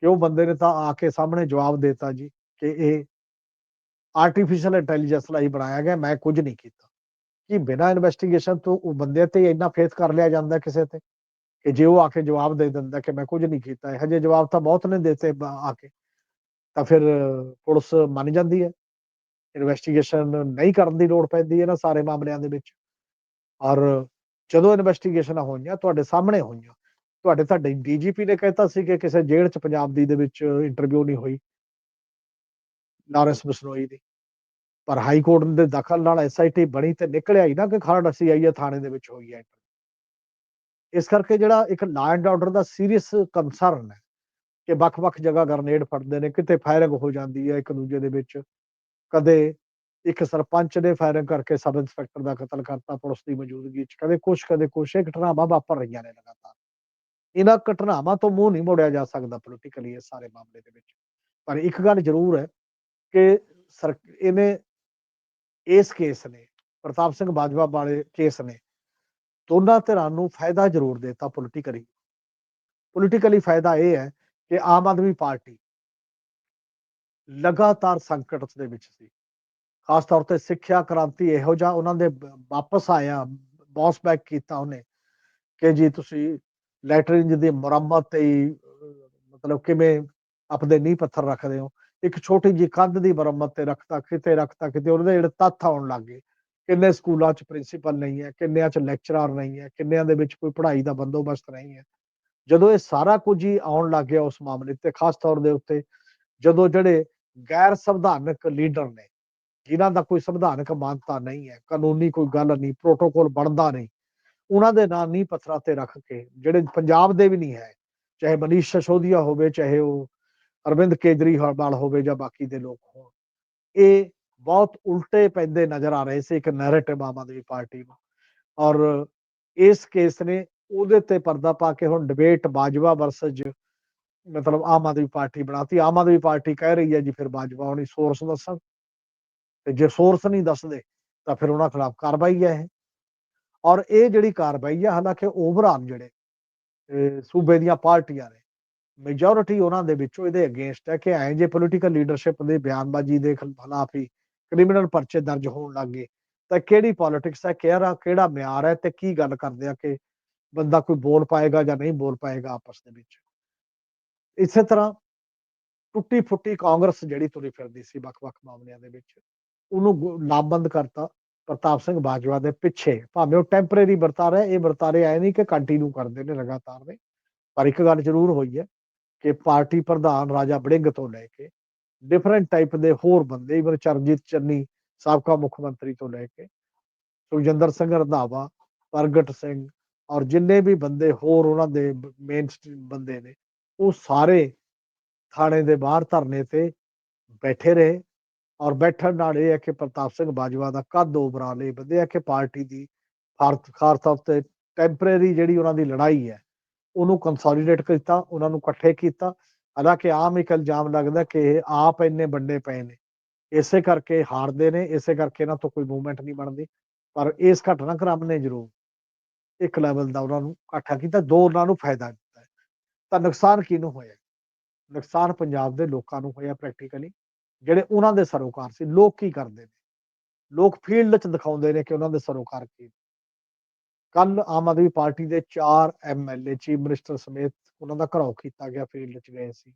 ਕਿ ਉਹ ਬੰਦੇ ਨੇ ਤਾਂ ਆ ਕੇ ਸਾਹਮਣੇ ਜਵਾਬ ਦਿੱਤਾ ਜੀ ਕਿ ਇਹ ਆਰਟੀਫੀਸ਼ੀਅਲ ਇੰਟੈਲੀਜੈਂਸ ਲਈ ਬਣਾਇਆ ਗਿਆ, ਮੈਂ ਕੁਝ ਨਹੀਂ ਕੀਤਾ। ਕਿ ਬਿਨਾਂ ਇਨਵੈਸਟੀਗੇਸ਼ਨ ਤੋਂ ਉਹ ਬੰਦੇ ਤੇ ਇੰਨਾ ਫੇਥ ਕਰ ਲਿਆ ਜਾਂਦਾ ਕਿਸੇ ਤੇ? ਕਿ ਜੇ ਉਹ ਆ ਕੇ ਜਵਾਬ ਦੇ ਦਿੰਦਾ ਕਿ ਮੈਂ ਕੁਝ ਨਹੀਂ ਕੀਤਾ ਹਜੇ ਜਵਾਬ ਤਾਂ ਬਹੁਤ ਨੇ ਦਿੱਤੇ ਆ ਕੇ। ਤਾਂ ਫਿਰ ਪੁਲਿਸ ਮੰਨ ਜਾਂਦੀ ਹੈ। ਇਨਵੈਸਟੀਗੇਸ਼ਨ ਨਹੀਂ ਕਰਨ ਦੀ ਲੋੜ ਪੈਂਦੀ ਹੈ ਨਾ ਸਾਰੇ ਮਾਮਲਿਆਂ ਦੇ ਵਿੱਚ। ਔਰ ਜਦੋਂ ਇਨਵੈਸਟੀਗੇਸ਼ਨ ਹੋਈਆਂ, ਤੁਹਾਡੇ ਸਾਹਮਣੇ ਹੋਈਆਂ ਤੁਹਾਡੇ ਤਾਂ ਡੀਜੀਪੀ ਨੇ ਕਹਿਤਾ ਸੀ ਕਿ ਕਿਸੇ ਜੇਲ੍ਹ ਚ ਪੰਜਾਬ ਦੀ ਦੇ ਵਿੱਚ ਇੰਟਰਵਿਊ ਨਹੀਂ ਹੋਈ। ਲਾਰੈਂਸ ਬਿਸ਼ਨੋਈ ਦੀ। ਪਰ ਹਾਈ ਕੋਰਟ ਦੇ ਦਖਲ ਨਾਲ ਐਸਆਈਟੀ ਬਣੀ ਤੇ ਨਿਕਲਿਆ ਹੀ ਨਾ ਕਿ ਖਰੜ ਸੀਆਈਏ ਥਾਣੇ ਦੇ ਵਿੱਚ ਹੋਈ ਹੈ। ਇਸ ਕਰਕੇ ਜਿਹੜਾ ਇੱਕ ਲਾ ਐਂਡ ਆਰਡਰ ਦਾ ਸੀਰੀਅਸ ਕੰਸਰਨ ਹੈ ਕਿ ਵੱਖ-ਵੱਖ ਜਗ੍ਹਾ ਗਰਨੇਡ ਫੜਦੇ ਨੇ, ਕਿਤੇ ਫਾਇਰਿੰਗ ਹੋ ਜਾਂਦੀ ਹੈ ਇੱਕ ਦੂਜੇ ਦੇ ਵਿੱਚ। ਕਦੇ ਇੱਕ ਸਰਪੰਚ ਨੇ ਫਾਇਰਿੰਗ ਕਰਕੇ ਸਬ ਇੰਸਪੈਕਟਰ ਦਾ ਕਤਲ ਕਰਤਾ, ਪੁਲਿਸ ਦੀ ਮੌਜੂਦਗੀ 'ਚ, ਕਦੇ ਕੁਛ ਕਦੇ ਕੁਛ, ਇਹ ਘਟਨਾਵਾਂ ਵਾਪਰ ਰਹੀਆਂ ਨੇ ਲਗਾਤਾਰ। ਇਹਨਾਂ ਘਟਨਾਵਾਂ ਤੋਂ ਮੂੰਹ ਨਹੀਂ ਮੋੜਿਆ ਜਾ ਸਕਦਾ ਪੋਲੀਟੀਕਲੀ ਇਸ ਸਾਰੇ ਮਾਮਲੇ ਦੇ ਵਿੱਚ। ਪਰ ਇੱਕ ਗੱਲ ਜ਼ਰੂਰ ਹੈ ਕਿ ਇਹਨੇ ਇਸ ਕੇਸ ਨੇ, ਪ੍ਰਤਾਪ ਸਿੰਘ ਬਾਜਵਾ ਵਾਲੇ ਕੇਸ ਨੇ, ਦੋਨਾਂ ਧਿਰਾਂ ਨੂੰ ਫਾਇਦਾ ਜ਼ਰੂਰ ਦਿੱਤਾ ਪੋਲੀਟੀਕਲੀ ਪੋਲੀਟੀਕਲੀ ਫਾਇਦਾ ਇਹ ਹੈ ਕਿ ਆਮ ਆਦਮੀ ਪਾਰਟੀ ਲਗਾਤਾਰ ਸੰਕਟ ਦੇ ਵਿੱਚ ਸੀ। ਖਾਸ ਤੌਰ ਤੇ ਸਿੱਖਿਆ ਕ੍ਰਾਂਤੀ ਇਹੋ ਜਿਹਾ ਉਹਨਾਂ ਦੇ ਵਾਪਸ ਆਇਆ ਬੌਸ ਬੈਕ ਕੀਤਾ ਉਹਨੇ ਕਿ ਜੀ ਤੁਸੀਂ ਲੈਟਰਿੰਗ ਦੀ ਮੁਰੰਮਤ ਤੇ ਮਤਲਬ ਕਿਵੇਂ ਆਪਦੇ ਨੀਂਹ ਪੱਥਰ ਰੱਖਦੇ ਹੋ। ਇੱਕ ਛੋਟੀ ਜੀ ਕੰਧ ਦੀ ਮੁਰੰਮਤ ਤੇ ਰੱਖਤਾ, ਕਿਤੇ ਰੱਖਤਾ, ਕਿਤੇ ਉਹਦੇ ਜਿਹੜੇ ਤੱਥ ਆਉਣ ਲੱਗੇ ਕਿੰਨੇ ਸਕੂਲਾਂ 'ਚ ਪ੍ਰਿੰਸੀਪਲ ਨਹੀਂ ਹੈ, ਕਿੰਨਿਆਂ 'ਚ ਲੈਕਚਰਰ ਨਹੀਂ ਹੈ, ਕਿੰਨਿਆਂ ਦੇ ਵਿੱਚ ਕੋਈ ਪੜ੍ਹਾਈ ਦਾ ਬੰਦੋਬਸਤ ਨਹੀਂ ਹੈ। ਜਦੋਂ ਇਹ ਸਾਰਾ ਕੁਝ ਹੀ ਆਉਣ ਲੱਗ ਗਿਆ ਉਸ ਮਾਮਲੇ ਤੇ, ਖਾਸ ਤੌਰ ਦੇ ਉੱਤੇ, ਜਦੋਂ ਜਿਹੜੇ ਗੈਰ ਸੰਵਿਧਾਨਕ ਲੀਡਰ ਨੇ, ਜਿਨ੍ਹਾਂ ਦਾ ਕੋਈ ਸੰਵਿਧਾਨਕ ਮਾਨਤਾ ਨਹੀਂ ਹੈ, ਕਾਨੂੰਨੀ ਕੋਈ ਗੱਲ ਨਹੀਂ, ਪ੍ਰੋਟੋਕੋਲ ਬਣਦਾ ਨਹੀਂ ਉਹਨਾਂ ਦੇ ਨਾਂ ਨਹੀਂ ਪੱਥਰਾਂ ਤੇ ਰੱਖ ਕੇ, ਜਿਹੜੇ ਪੰਜਾਬ ਦੇ ਵੀ ਨਹੀਂ ਹੈ, ਚਾਹੇ ਮਨੀਸ਼ ਸ਼ਸ਼ੋਦੀਆ ਹੋਵੇ, ਚਾਹੇ ਉਹ ਅਰਵਿੰਦ ਕੇਜਰੀਵਾਲ ਹੋਵੇ ਜਾਂ ਬਾਕੀ ਦੇ ਲੋਕ ਹੋਣ, ਇਹ ਬਹੁਤ ਉਲਟੇ ਪੈਂਦੇ ਨਜ਼ਰ ਆ ਰਹੇ ਸੀ ਇੱਕ ਨੈਰੇਟਿਵ ਆਮ ਆਦਮੀ ਪਾਰਟੀ ਨੂੰ। ਔਰ ਇਸ ਕੇਸ ਨੇ ਉਹਦੇ ਤੇ ਪਰਦਾ ਪਾ ਕੇ ਹੁਣ ਡਿਬੇਟ ਬਾਜਵਾ ਵਰਸਸ ਮਤਲਬ ਆਮ ਆਦਮੀ ਪਾਰਟੀ ਬਣਾਤੀ। ਆਮ ਆਦਮੀ ਪਾਰਟੀ ਕਹਿ ਰਹੀ ਹੈ ਜੀ, ਫਿਰ ਬਾਜਵਾ ਹੁਣੀ ਸੋਰਸ ਦੱਸਣ। ਤੇ ਜੇ ਸੋਰਸ ਨਹੀਂ ਦੱਸਦੇ, ਤਾਂ ਫਿਰ ਉਹਨਾਂ ਖਿਲਾਫ ਕਾਰਵਾਈ ਹੈ ਇਹ। ਔਰ ਇਹ ਜਿਹੜੀ ਕਾਰਵਾਈ ਹੈ ਹਾਲਾਂਕਿ ਓਵਰਆਲ ਜਿਹੜੇ ਸੂਬੇ ਦੀਆਂ ਪਾਰਟੀਆਂ ਨੇ ਮੈਜੋਰਿਟੀ ਉਹਨਾਂ ਦੇ ਵਿੱਚੋਂ ਇਹਦੇ ਅਗੇਂਸਟ ਹੈ ਕਿ ਐਂ ਜੇ ਪੋਲੀਟੀਕਲ ਲੀਡਰਸ਼ਿਪ ਦੇ ਬਿਆਨਬਾਜ਼ੀ ਦੇ ਖਿਲਾਫ ਹੀ ਕ੍ਰਿਮੀਨਲ ਪਰਚੇ ਦਰਜ ਹੋਣ ਲੱਗੇ ਤਾਂ ਕਿਹੜੀ ਪੋਲਿਟਿਕਸ ਹੈ ਕਿਹੜਾ ਕਿਹੜਾ ਮਿਆਰ ਹੈ ਤੇ ਕੀ ਗੱਲ ਕਰਦੇ ਆ ਕਿ ਬੰਦਾ ਕੋਈ ਬੋਲ ਪਾਏਗਾ ਜਾਂ ਨਹੀਂ ਬੋਲ ਪਾਏਗਾ ਆਪਸ ਦੇ ਵਿੱਚ। ਇਸੇ ਤਰ੍ਹਾਂ ਟੁੱਟੀ ਫੁੱਟੀ ਕਾਂਗਰਸ ਜਿਹੜੀ ਤੁਰੀ ਫਿਰਦੀ ਸੀ ਵੱਖ-ਵੱਖ ਮਾਮਲਿਆਂ ਦੇ ਵਿੱਚ, ਉਹਨੂੰ ਲਾਭਬੰਦ ਕਰਤਾ। ਪ੍ਰਤਾਪ ਸਿੰਘ ਬਾਜਵਾ ਦੇ ਪਿੱਛੇ। ਭਾਵੇਂ ਉਹ ਟੈਂਪਰੇਰੀ ਵਰਤਾਰਾ ਇਹ ਵਰਤਾਰੇ ਆਏ ਨਹੀਂ ਕਿ ਕੰਟੀਨਿਊ ਕਰਦੇ ਨੇ ਲਗਾਤਾਰ ਨੇ ਪਰ ਇੱਕ ਗੱਲ ਜ਼ਰੂਰ ਹੋਈ ਹੈ ਕਿ ਪਾਰਟੀ ਪ੍ਰਧਾਨ ਰਾਜਾ ਬੜਿੰਗ ਤੋਂ ਲੈ ਕੇ ਡਿਫਰੈਂਟ ਟਾਈਪ ਦੇ ਹੋਰ ਬੰਦੇ ਇਵਨ ਚਰਨਜੀਤ ਚੰਨੀ, ਸਾਬਕਾ ਮੁੱਖ ਮੰਤਰੀ ਤੋਂ ਲੈ ਕੇ ਸੁਖਜਿੰਦਰ ਸਿੰਘ ਰੰਧਾਵਾ, ਪ੍ਰਗਟ ਸਿੰਘ ਔਰ ਜਿੰਨੇ ਵੀ ਬੰਦੇ ਹੋਰ ਉਹਨਾਂ ਦੇ ਮੇਨ ਸਟ੍ਰੀਮ ਬੰਦੇ ਨੇ, ਉਹ ਸਾਰੇ ਥਾਣੇ ਦੇ ਬਾਹਰ ਧਰਨੇ ਤੇ ਬੈਠੇ ਰਹੇ। ਔਰ ਬੈਠਣ ਨਾਲ ਇਹ ਹੈ ਕਿ ਪ੍ਰਤਾਪ ਸਿੰਘ ਬਾਜਵਾ ਦਾ ਕੱਦ ਉਬਰਾਲੇ ਵਧਿਆ ਕਿ ਪਾਰਟੀ ਦੀ ਖਾਸ ਤੌਰ ਤੇ ਟੈਂਪਰੇਰੀ ਜਿਹੜੀ ਉਹਨਾਂ ਦੀ ਲੜਾਈ ਹੈ, ਉਹਨੂੰ ਕੰਸੋਲੀਡੇਟ ਕੀਤਾ, ਉਹਨਾਂ ਨੂੰ ਇਕੱਠੇ ਕੀਤਾ। ਹਾਲਾਂਕਿ ਆਮ ਇੱਕ ਇਲਜ਼ਾਮ ਲੱਗਦਾ ਕਿ ਇਹ ਆਪ ਇੰਨੇ ਵੱਡੇ ਪਏ ਨੇ। ਇਸੇ ਕਰਕੇ ਹਾਰਦੇ ਨੇ, ਇਸੇ ਕਰਕੇ ਇਹਨਾਂ ਤੋਂ ਕੋਈ ਮੂਵਮੈਂਟ ਨਹੀਂ ਬਣਦੀ। ਪਰ ਇਸ ਘਟਨਾਕ੍ਰਮ ਨੇ ਜ਼ਰੂਰ ਇੱਕ ਲੈਵਲ ਦਾ ਉਹਨਾਂ ਨੂੰ ਇਕੱਠਾ ਕੀਤਾ, ਦੋ ਉਹਨਾਂ ਨੂੰ ਫਾਇਦਾ ਦਿੱਤਾ। ਤਾਂ ਨੁਕਸਾਨ ਕਿਹਨੂੰ ਹੋਇਆ? ਨੁਕਸਾਨ ਪੰਜਾਬ ਦੇ ਲੋਕਾਂ ਨੂੰ ਹੋਇਆ ਪ੍ਰੈਕਟੀਕਲੀ ਜਿਹੜੇ ਉਹਨਾਂ ਦੇ ਸਰੋਕਾਰ ਸੀ, ਲੋਕ ਕੀ ਕਰਦੇ ਨੇ? ਲੋਕ ਫੀਲਡ 'ਚ ਦਿਖਾਉਂਦੇ ਨੇ ਕਿ ਉਹਨਾਂ ਦੇ ਸਰੋਕਾਰ ਕੀ ਕੱਲ ਆਮ ਆਦਮੀ ਪਾਰਟੀ ਦੇ 4 ਐਮਐਲਏ ਚੀਫ ਮਿਨਿਸਟਰ ਸਮੇਤ ਉਹਨਾਂ ਦਾ ਘਰਾਓ ਕੀਤਾ ਗਿਆ ਫੀਲਡ 'ਚ ਗਏ ਸੀ।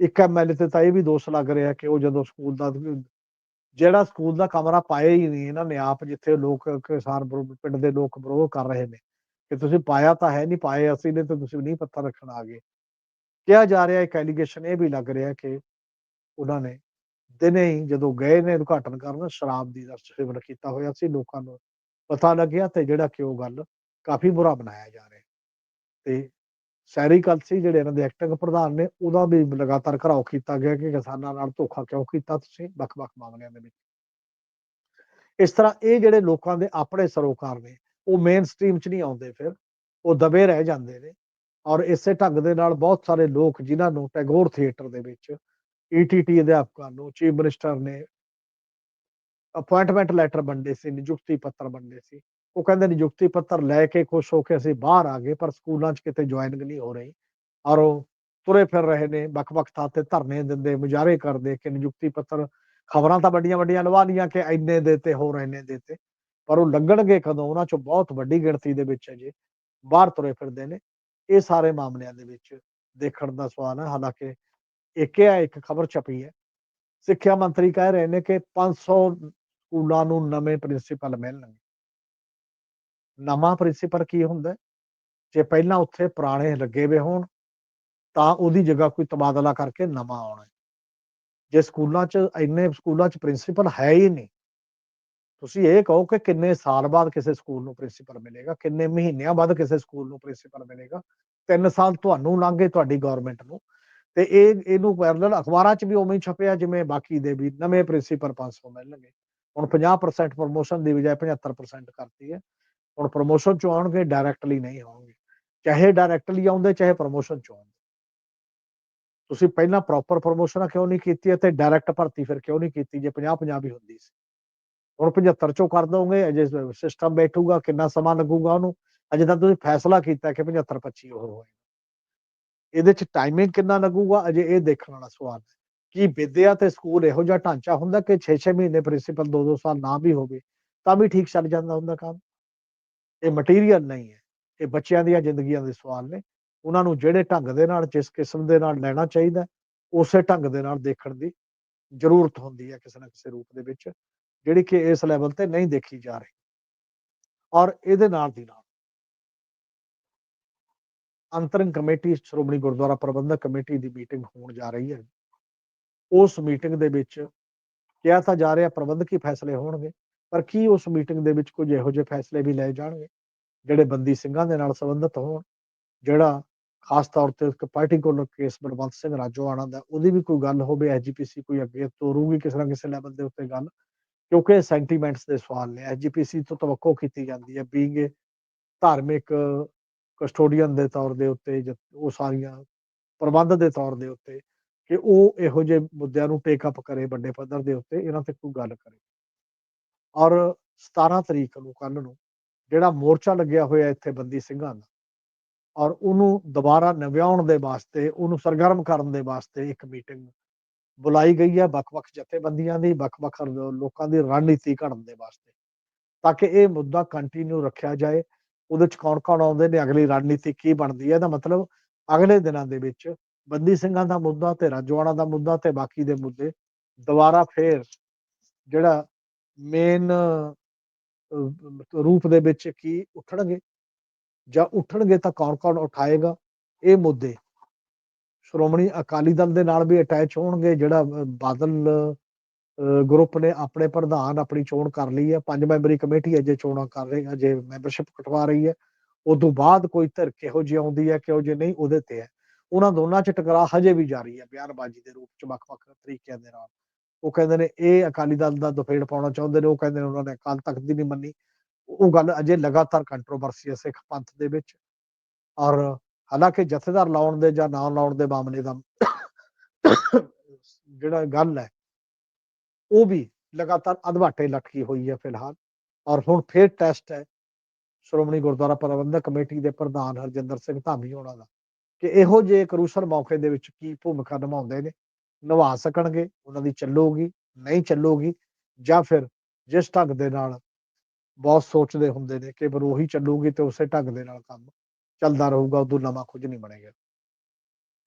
ਇੱਕ ਐਮਐਲਏ ਤੇ ਤਾਂ ਇਹ ਵੀ ਦੋਸ਼ ਲੱਗ ਰਿਹਾ ਕਿ ਉਹ ਜਦੋਂ ਸਕੂਲ ਦਾ ਜਿਹੜਾ ਸਕੂਲ ਦਾ ਕਮਰਾ ਪਾਇਆ ਹੀ ਨਹੀਂ, ਇਹਨਾਂ ਨੇ ਆਪ ਜਿੱਥੇ ਲੋਕ ਕਿਸਾਨ ਪਿੰਡ ਦੇ ਲੋਕ ਵਿਰੋਧ ਕਰ ਰਹੇ ਨੇ, ਕਿ ਤੁਸੀਂ ਪਾਇਆ ਤਾਂ ਹੈ ਨਹੀਂ ਪਾਏ ਅਸੀਂ ਨੇ ਤਾਂ ਤੁਸੀਂ ਨਹੀਂ ਪੱਥਰ ਰੱਖਣ ਆ ਗਏ। ਕਿਹਾ ਜਾ ਰਿਹਾ ਇੱਕ ਐਲੀਗੇਸ਼ਨ ਇਹ ਵੀ ਲੱਗ ਰਿਹਾ ਕਿ ਉਹਨਾਂ ਨੇ ਦਿਨੇ ਹੀ ਜਦੋਂ ਗਏ ਨੇ ਉਦਘਾਟਨ ਕਰਨ, ਸ਼ਰਾਬ ਦੀ ਦਾ ਸੇਵਨ ਕੀਤਾ ਹੋਇਆ ਸੀ ਲੋਕਾਂ ਨੂੰ। ਪਤਾ ਲੱਗਿਆ ਤੇ ਜਿਹੜਾ ਕਿ ਉਹ ਗੱਲ ਕਾਫੀ ਬੁਰਾ ਬਣਾਇਆ ਜਾ ਰਿਹਾ। ਤੇ ਸੈਰੀ ਕਲਸੀ ਜਿਹੜੇ ਇਹਨਾਂ ਦੇ ਐਕਟਿੰਗ ਪ੍ਰਧਾਨ ਨੇ, ਉਹਦਾ ਵੀ ਲਗਾਤਾਰ ਘਰਾਓ ਕੀਤਾ ਗਿਆ ਕਿ ਕਿਸਾਨਾਂ ਨਾਲ ਧੋਖਾ ਕਿਉਂ ਕੀਤਾ ਤੁਸੀਂ? ਵੱਖ-ਵੱਖ ਮਾਮਲਿਆਂ ਦੇ ਵਿੱਚ। ਇਸ ਤਰ੍ਹਾਂ ਇਹ ਜਿਹੜੇ ਲੋਕਾਂ ਦੇ ਆਪਣੇ ਸਰੋਕਾਰ ਨੇ, ਉਹ ਮੇਨ ਸਟ੍ਰੀਮ 'ਚ ਨਹੀਂ ਆਉਂਦੇ ਫਿਰ। ਉਹ ਦਬੇ ਰਹਿ ਜਾਂਦੇ ਨੇ। ਔਰ ਇਸੇ ਢੰਗ ਦੇ ਨਾਲ ਬਹੁਤ ਸਾਰੇ ਲੋਕ ਜਿਨ੍ਹਾਂ ਨੂੰ ਟੈਗੋਰ ਥੀਏਟਰ ਦੇ ਵਿੱਚ ਈਟੀਟੀ ਅਧਿਆਪਕਾਂ ਨੂੰ ਚੀਫ ਮਿਨਿਸਟਰ ਨੇ ਅਪਾਇੰਟਮੈਂਟ ਲੈਟਰ ਵੰਡੇ ਸੀ, ਨਿਯੁਕਤੀ ਪੱਤਰ ਵੰਡੇ ਸੀ। ਉਹ ਕਹਿੰਦੇ ਨਿਯੁਕਤੀ ਪੱਤਰ ਲੈ ਕੇ ਖੁਸ਼ ਹੋ ਕੇ ਅਸੀਂ ਬਾਹਰ ਆ ਗਏ, ਪਰ ਸਕੂਲਾਂ 'ਚ ਕਿਤੇ ਜੁਆਇਨਿੰਗ ਨਹੀਂ ਹੋ ਰਹੀ। ਔਰ ਉਹ ਤੁਰੇ ਫਿਰ ਰਹੇ ਨੇ, ਵੱਖ-ਵੱਖ ਥਾਂ ਤੇ ਧਰਨੇ ਦਿੰਦੇ, ਮੁਜ਼ਾਹਰੇ ਕਰਦੇ ਕਿ ਨਿਯੁਕਤੀ ਪੱਤਰ ਖਬਰਾਂ ਤਾਂ ਵੱਡੀਆਂ ਵੱਡੀਆਂ ਲਵਾ ਲੀਆਂ ਕਿ ਇੰਨੇ ਦੇ ਤੇ ਹੋਰ ਇੰਨੇ ਦੇ ਤੇ, ਪਰ ਉਹ ਲੱਗਣਗੇ ਕਦੋਂ? ਉਹਨਾਂ 'ਚੋਂ ਬਹੁਤ ਵੱਡੀ ਗਿਣਤੀ ਦੇ ਵਿੱਚ ਅਜੇ ਬਾਹਰ ਤੁਰੇ ਫਿਰਦੇ ਨੇ। ਇਹ ਸਾਰੇ ਮਾਮਲਿਆਂ ਦੇ ਵਿੱਚ ਦੇਖਣ ਦਾ ਸਵਾਲ ਹੈ। ਹਾਲਾਂਕਿ ਇੱਕ ਹੈ ਇੱਕ ਖਬਰ ਛਪੀ ਹੈ। ਸਿੱਖਿਆ ਮੰਤਰੀ ਕਹਿ ਰਹੇ ਨੇ ਕਿ 500 ਸਕੂਲਾਂ ਨੂੰ ਨਵੇਂ ਪ੍ਰਿੰਸੀਪਲ ਮਿਲਣਗੇ। ਨਵਾਂ ਪ੍ਰਿੰਸੀਪਲ ਕੀ ਹੁੰਦਾ? ਜੇ ਪਹਿਲਾਂ ਉੱਥੇ ਪੁਰਾਣੇ ਲੱਗੇ ਵੇ ਹੋਣ, ਤਾਂ ਉਹਦੀ ਜਗ੍ਹਾ ਕੋਈ ਤਬਾਦਲਾ ਕਰਕੇ ਨਵਾਂ ਆਉਣਾ ਜੇ ਸਕੂਲਾਂ 'ਚ, ਇੰਨੇ ਸਕੂਲਾਂ 'ਚ ਪ੍ਰਿੰਸੀਪਲ ਹੈ ਹੀ ਨਹੀਂ, ਤੁਸੀਂ ਇਹ ਕਹੋ ਕਿ ਕਿੰਨੇ ਸਾਲ ਬਾਅਦ ਕਿਸੇ ਸਕੂਲ ਨੂੰ ਪ੍ਰਿੰਸੀਪਲ ਮਿਲੇਗਾ, ਕਿੰਨੇ ਮਹੀਨਿਆਂ ਬਾਅਦ ਕਿਸੇ ਸਕੂਲ ਨੂੰ ਪ੍ਰਿੰਸੀਪਲ ਮਿਲੇਗਾ 3 ਸਾਲ ਤੁਹਾਨੂੰ ਲੰਘੇ ਤੁਹਾਡੀ ਗਵਰਨਮੈਂਟ ਨੂੰ ਤੇ ਇਹ, ਇਹਨੂੰ ਪੈਰਲਲ ਅਖਬਾਰਾਂ 'ਚ ਵੀ ਉਵੇਂ ਹੀ ਛਪਿਆ ਜਿਵੇਂ ਬਾਕੀ ਦੇ ਵੀ ਨਵੇਂ ਪ੍ਰਿੰਸੀਪਲ 500 ਮਿਲਣਗੇ। ਹੁਣ 50% ਪ੍ਰੋਮੋਸ਼ਨ ਦੀ ਬਜਾਏ 75% ਕਰਤੀ ਹੈ। ਹੁਣ ਪ੍ਰੋਮੋਸ਼ਨ ਚ ਆਉਣਗੇ ਡਾਇਰੈਕਟਲੀ ਨਹੀਂ ਆਉਣਗੇ। ਚਾਹੇ ਡਾਇਰੈਕਟਲੀ ਆਉਂਦੇ, ਚਾਹੇ ਪ੍ਰੋਮੋਸ਼ਨ ਚ ਆਉਂਦੇ। ਤੁਸੀਂ ਪਹਿਲਾਂ ਪ੍ਰੋਪਰ ਪ੍ਰੋਮੋਸ਼ਨ ਕਿਉਂ ਨਹੀਂ ਕੀਤੀ ਤੇ ਡਾਇਰੈਕਟ ਭਰਤੀ ਫਿਰ ਕਿਉਂ ਨਹੀਂ ਕੀਤੀ ਜੇ 50 50 ਵੀ ਹੁੰਦੀ ਸੀ? ਹੁਣ 75 ਚੋਂ ਕਰ ਦੋਗੇ, ਅਜੇ ਸਿਸਟਮ ਬੈਠੂਗਾ, ਕਿੰਨਾ ਸਮਾਂ ਲੱਗੂਗਾ ਉਹਨੂੰ? ਅਜੇ ਤਾਂ ਤੁਸੀਂ ਫੈਸਲਾ ਕੀਤਾ ਕਿ 75 25 ਉਹ ਹੋਏ ਇਹਦੇ ਚ ਟਾਈਮਿੰਗ ਕਿੰਨਾ ਲੱਗੂਗਾ? ਅਜੇ ਇਹ ਦੇਖਣ ਵਾਲਾ ਸਵਾਲ ਹੈ। ਕਿ ਵਿਦਿਆ ਤੇ ਸਕੂਲ ਇਹੋ ਜਿਹਾ ਢਾਂਚਾ ਹੁੰਦਾ ਕਿ 6-6 ਮਹੀਨੇ ਪ੍ਰਿੰਸੀਪਲ 2-2 ਸਾਲ ਨਾ ਵੀ ਹੋਵੇ, ਤਾਂ ਵੀ ਠੀਕ ਚੱਲ ਜਾਂਦਾ ਹੁੰਦਾ ਕੰਮ? ਇਹ ਮਟੀਰੀਅਲ ਨਹੀਂ ਹੈ। ਇਹ ਬੱਚਿਆਂ ਦੀਆਂ ਜ਼ਿੰਦਗੀਆਂ ਦੇ ਸਵਾਲ ਨੇ। ਉਹਨਾਂ ਨੂੰ ਜਿਹੜੇ ਢੰਗ ਦੇ ਨਾਲ, ਜਿਸ ਕਿਸਮ ਦੇ ਨਾਲ ਲੈਣਾ ਚਾਹੀਦਾ, ਉਸੇ ਢੰਗ ਦੇ ਨਾਲ ਦੇਖਣ ਦੀ ਜ਼ਰੂਰਤ ਹੁੰਦੀ ਹੈ ਕਿਸੇ ਨਾ ਕਿਸੇ ਰੂਪ ਦੇ ਵਿੱਚ, ਜਿਹੜੀ ਕਿ ਇਸ ਲੈਵਲ ਤੇ ਨਹੀਂ ਦੇਖੀ ਜਾ ਰਹੀ। ਔਰ ਇਹਦੇ ਨਾਲ ਦੀ ਨਾਲ ਅੰਤਰਿਮ ਕਮੇਟੀ, ਸ਼੍ਰੋਮਣੀ ਗੁਰਦੁਆਰਾ ਪ੍ਰਬੰਧਕ ਕਮੇਟੀ ਦੀ ਮੀਟਿੰਗ ਹੋਣ ਜਾ ਰਹੀ ਹੈ। ਉਸ ਮੀਟਿੰਗ ਦੇ ਵਿੱਚ ਕਿਹਾ ਤਾਂ ਜਾ ਰਿਹਾ ਪ੍ਰਬੰਧਕੀ ਫੈਸਲੇ ਹੋਣਗੇ, ਪਰ ਕੀ ਉਸ ਮੀਟਿੰਗ ਦੇ ਵਿੱਚ ਕੁਝ ਇਹੋ ਜਿਹੇ ਫੈਸਲੇ ਵੀ ਲਏ ਜਾਣਗੇ, ਜਿਹੜੇ ਬੰਦੀ ਸਿੰਘਾਂ ਦੇ ਨਾਲ ਸੰਬੰਧਿਤ ਹੋਣ, ਜਿਹੜਾ ਖਾਸ ਤੌਰ ਤੇ ਇੱਕ ਪਾਰਟਿਕੂਲਰ ਕੇਸ ਬਲਵੰਤ ਸਿੰਘ ਰਾਜੋਆਣਾ ਦਾ, ਉਹਦੀ ਵੀ ਕੋਈ ਗੱਲ ਹੋਵੇ ਐਜੀਪੀਸੀ ਕੋਈ ਅੱਗੇ ਤੋਰੂਗੀ ਕਿਸੇ ਨਾ ਕਿਸੇ ਲੈਵਲ ਦੇ ਉੱਤੇ ਗੱਲ, ਕਿਉਂਕਿ ਸੈਂਟੀਮੈਂਟਸ ਦੇ ਸਵਾਲ ਨੇ। ਐਜੀਪੀਸੀ ਤੋਂ ਤਵੱਕੋ ਕੀਤੀ ਜਾਂਦੀ ਹੈ, ਬੀਇੰਗ ਧਾਰਮਿਕ ਕਸਟੋਡੀਅਨ ਦੇ ਤੌਰ ਦੇ ਉੱਤੇ ਉਹ ਸਾਰੀਆਂ ਪ੍ਰਬੰਧ ਦੇ ਤੌਰ ਦੇ ਉੱਤੇ ਕਿ ਉਹ ਇਹੋ ਜਿਹੇ ਮੁੱਦਿਆਂ ਨੂੰ ਟੇਕ ਅਪ ਕਰੇ ਵੱਡੇ ਪੱਧਰ ਦੇ ਉੱਤੇ, ਇਹਨਾਂ ਤੇ ਕੋਈ ਗੱਲ ਕਰੇ। ਔਰ 17 ਤਰੀਕ ਨੂੰ ਕੱਲ ਨੂੰ ਜਿਹੜਾ ਮੋਰਚਾ ਲੱਗਿਆ ਹੋਇਆ ਇੱਥੇ ਬੰਦੀ ਸਿੰਘਾਂ ਦਾ ਔਰ ਉਹਨੂੰ ਦੁਬਾਰਾ ਨਵਿਆਉਣ ਦੇ ਵਾਸਤੇ, ਉਹਨੂੰ ਸਰਗਰਮ ਕਰਨ ਦੇ ਵਾਸਤੇ ਇੱਕ ਮੀਟਿੰਗ ਬੁਲਾਈ ਗਈ ਹੈ ਵੱਖ-ਵੱਖ ਜਥੇਬੰਦੀਆਂ ਦੀ, ਵੱਖ-ਵੱਖ ਲੋਕਾਂ ਦੀ ਰਣਨੀਤੀ ਘੜਨ ਦੇ ਵਾਸਤੇ, ਤਾਂ ਕਿ ਇਹ ਮੁੱਦਾ ਕੰਟੀਨਿਊ ਰੱਖਿਆ ਜਾਏ ਉਹਦੇ ਚ ਕੌਣ-ਕੌਣ ਆਉਂਦੇ ਨੇ, ਅਗਲੀ ਰਣਨੀਤੀ ਕੀ ਬਣਦੀ ਹੈ, ਇਹਦਾ ਮਤਲਬ ਅਗਲੇ ਦਿਨਾਂ ਦੇ ਵਿੱਚ ਬੰਦੀ ਸਿੰਘਾਂ ਦਾ ਮੁੱਦਾ ਤੇ ਰਾਜਵਾੜਾ ਦਾ ਮੁੱਦਾ ਤੇ ਬਾਕੀ ਦੇ ਮੁੱਦੇ ਦੁਬਾਰਾ ਫੇਰ ਜਿਹੜਾ ਮੇਨ ਰੂਪ ਦੇ ਵਿੱਚ ਕੀ ਉੱਠਣਗੇ ਜਾਂ ਉੱਠਣਗੇ ਤਾਂ ਕੌਣ-ਕੌਣ ਉਠਾਏਗਾ, ਇਹ ਮੁੱਦੇ ਸ਼੍ਰੋਮਣੀ ਅਕਾਲੀ ਦਲ ਦੇ ਨਾਲ ਵੀ ਅਟੈਚ ਹੋਣਗੇ, ਜਿਹੜਾ ਬਾਦਲ ਗਰੁੱਪ ਨੇ ਆਪਣੇ ਪ੍ਰਧਾਨ ਆਪਣੀ ਚੋਣ ਕਰ ਲਈ ਹੈ, ਪੰਜ ਮੈਂਬਰੀ ਕਮੇਟੀ ਅਜੇ ਚੋਣਾਂ ਕਰ ਰਹੀ ਹੈ ਅਜੇ ਮੈਂਬਰਸ਼ਿਪ ਕਟਵਾ ਰਹੀ ਹੈ। ਉਸ ਤੋਂ ਬਾਅਦ ਕੋਈ ਧਿਰ ਕਿਹੋ ਜਿਹੀ ਆਉਂਦੀ ਹੈ, ਕਿਹੋ ਜਿਹੀ ਨਹੀਂ, ਉਹਦੇ ਤੇ ਹੈ। ਉਹਨਾਂ ਦੋਨਾਂ 'ਚ ਟਕਰਾਅ ਹਜੇ ਵੀ ਜਾਰੀ ਹੈ, ਬਿਆਨਬਾਜ਼ੀ ਦੇ ਰੂਪ 'ਚ ਵੱਖ-ਵੱਖ ਤਰੀਕਿਆਂ ਦੇ ਨਾਲ। ਉਹ ਕਹਿੰਦੇ ਨੇ, ਇਹ ਅਕਾਲੀ ਦਲ ਦਾ ਦੁਫੇੜ ਪਾਉਣਾ ਚਾਹੁੰਦੇ ਨੇ, ਉਹ ਕਹਿੰਦੇ ਨੇ ਉਹਨਾਂ ਨੇ ਅਕਾਲ ਤਖਤ ਦੀ ਨਹੀਂ ਮੰਨੀ। ਉਹ ਗੱਲ ਅਜੇ ਲਗਾਤਾਰ ਕੰਟਰੋਵਰਸੀ ਹੈ ਸਿੱਖ ਪੰਥ ਦੇ ਵਿੱਚ। ਔਰ ਹਾਲਾਂਕਿ ਜਥੇਦਾਰ ਲਾਉਣ ਦੇ ਜਾਂ ਨਾ ਲਾਉਣ ਦੇ ਮਾਮਲੇ ਦਾ ਜਿਹੜਾ ਗੱਲ ਹੈ ਉਹ ਵੀ ਲਗਾਤਾਰ ਅਧਵਾਟੇ ਲਟਕੀ ਹੋਈ ਹੈ ਫਿਲਹਾਲ। ਔਰ ਹੁਣ ਫੇਰ ਟੈਸਟ ਹੈ ਸ਼੍ਰੋਮਣੀ ਗੁਰਦੁਆਰਾ ਪ੍ਰਬੰਧਕ ਕਮੇਟੀ ਦੇ ਪ੍ਰਧਾਨ ਹਰਜਿੰਦਰ ਸਿੰਘ ਧਾਮੀ ਹੋਣਾ ਦਾ ਕਿ ਇਹੋ ਜਿਹੇ ਕਰੂਸਰ ਮੌਕੇ ਦੇ ਵਿੱਚ ਕੀ ਭੂਮਿਕਾ ਨਿਭਾਉਂਦੇ ਨੇ, ਨਿਭਾ ਸਕਣਗੇ, ਉਹਨਾਂ ਦੀ ਚੱਲੂਗੀ, ਨਹੀਂ ਚੱਲੂਗੀ ਜਾਂ ਫਿਰ ਜਿਸ ਢੰਗ ਦੇ ਨਾਲ ਬਹੁਤ ਸੋਚਦੇ ਹੁੰਦੇ ਨੇ ਕਿ ਪਰ ਉਹੀ ਚੱਲੂਗੀ ਤੇ ਉਸੇ ਢੰਗ ਦੇ ਨਾਲ ਕੰਮ ਚੱਲਦਾ ਰਹੂਗਾ, ਉਦੋਂ ਨਵਾਂ ਕੁਝ ਨਹੀਂ ਬਣੇਗਾ।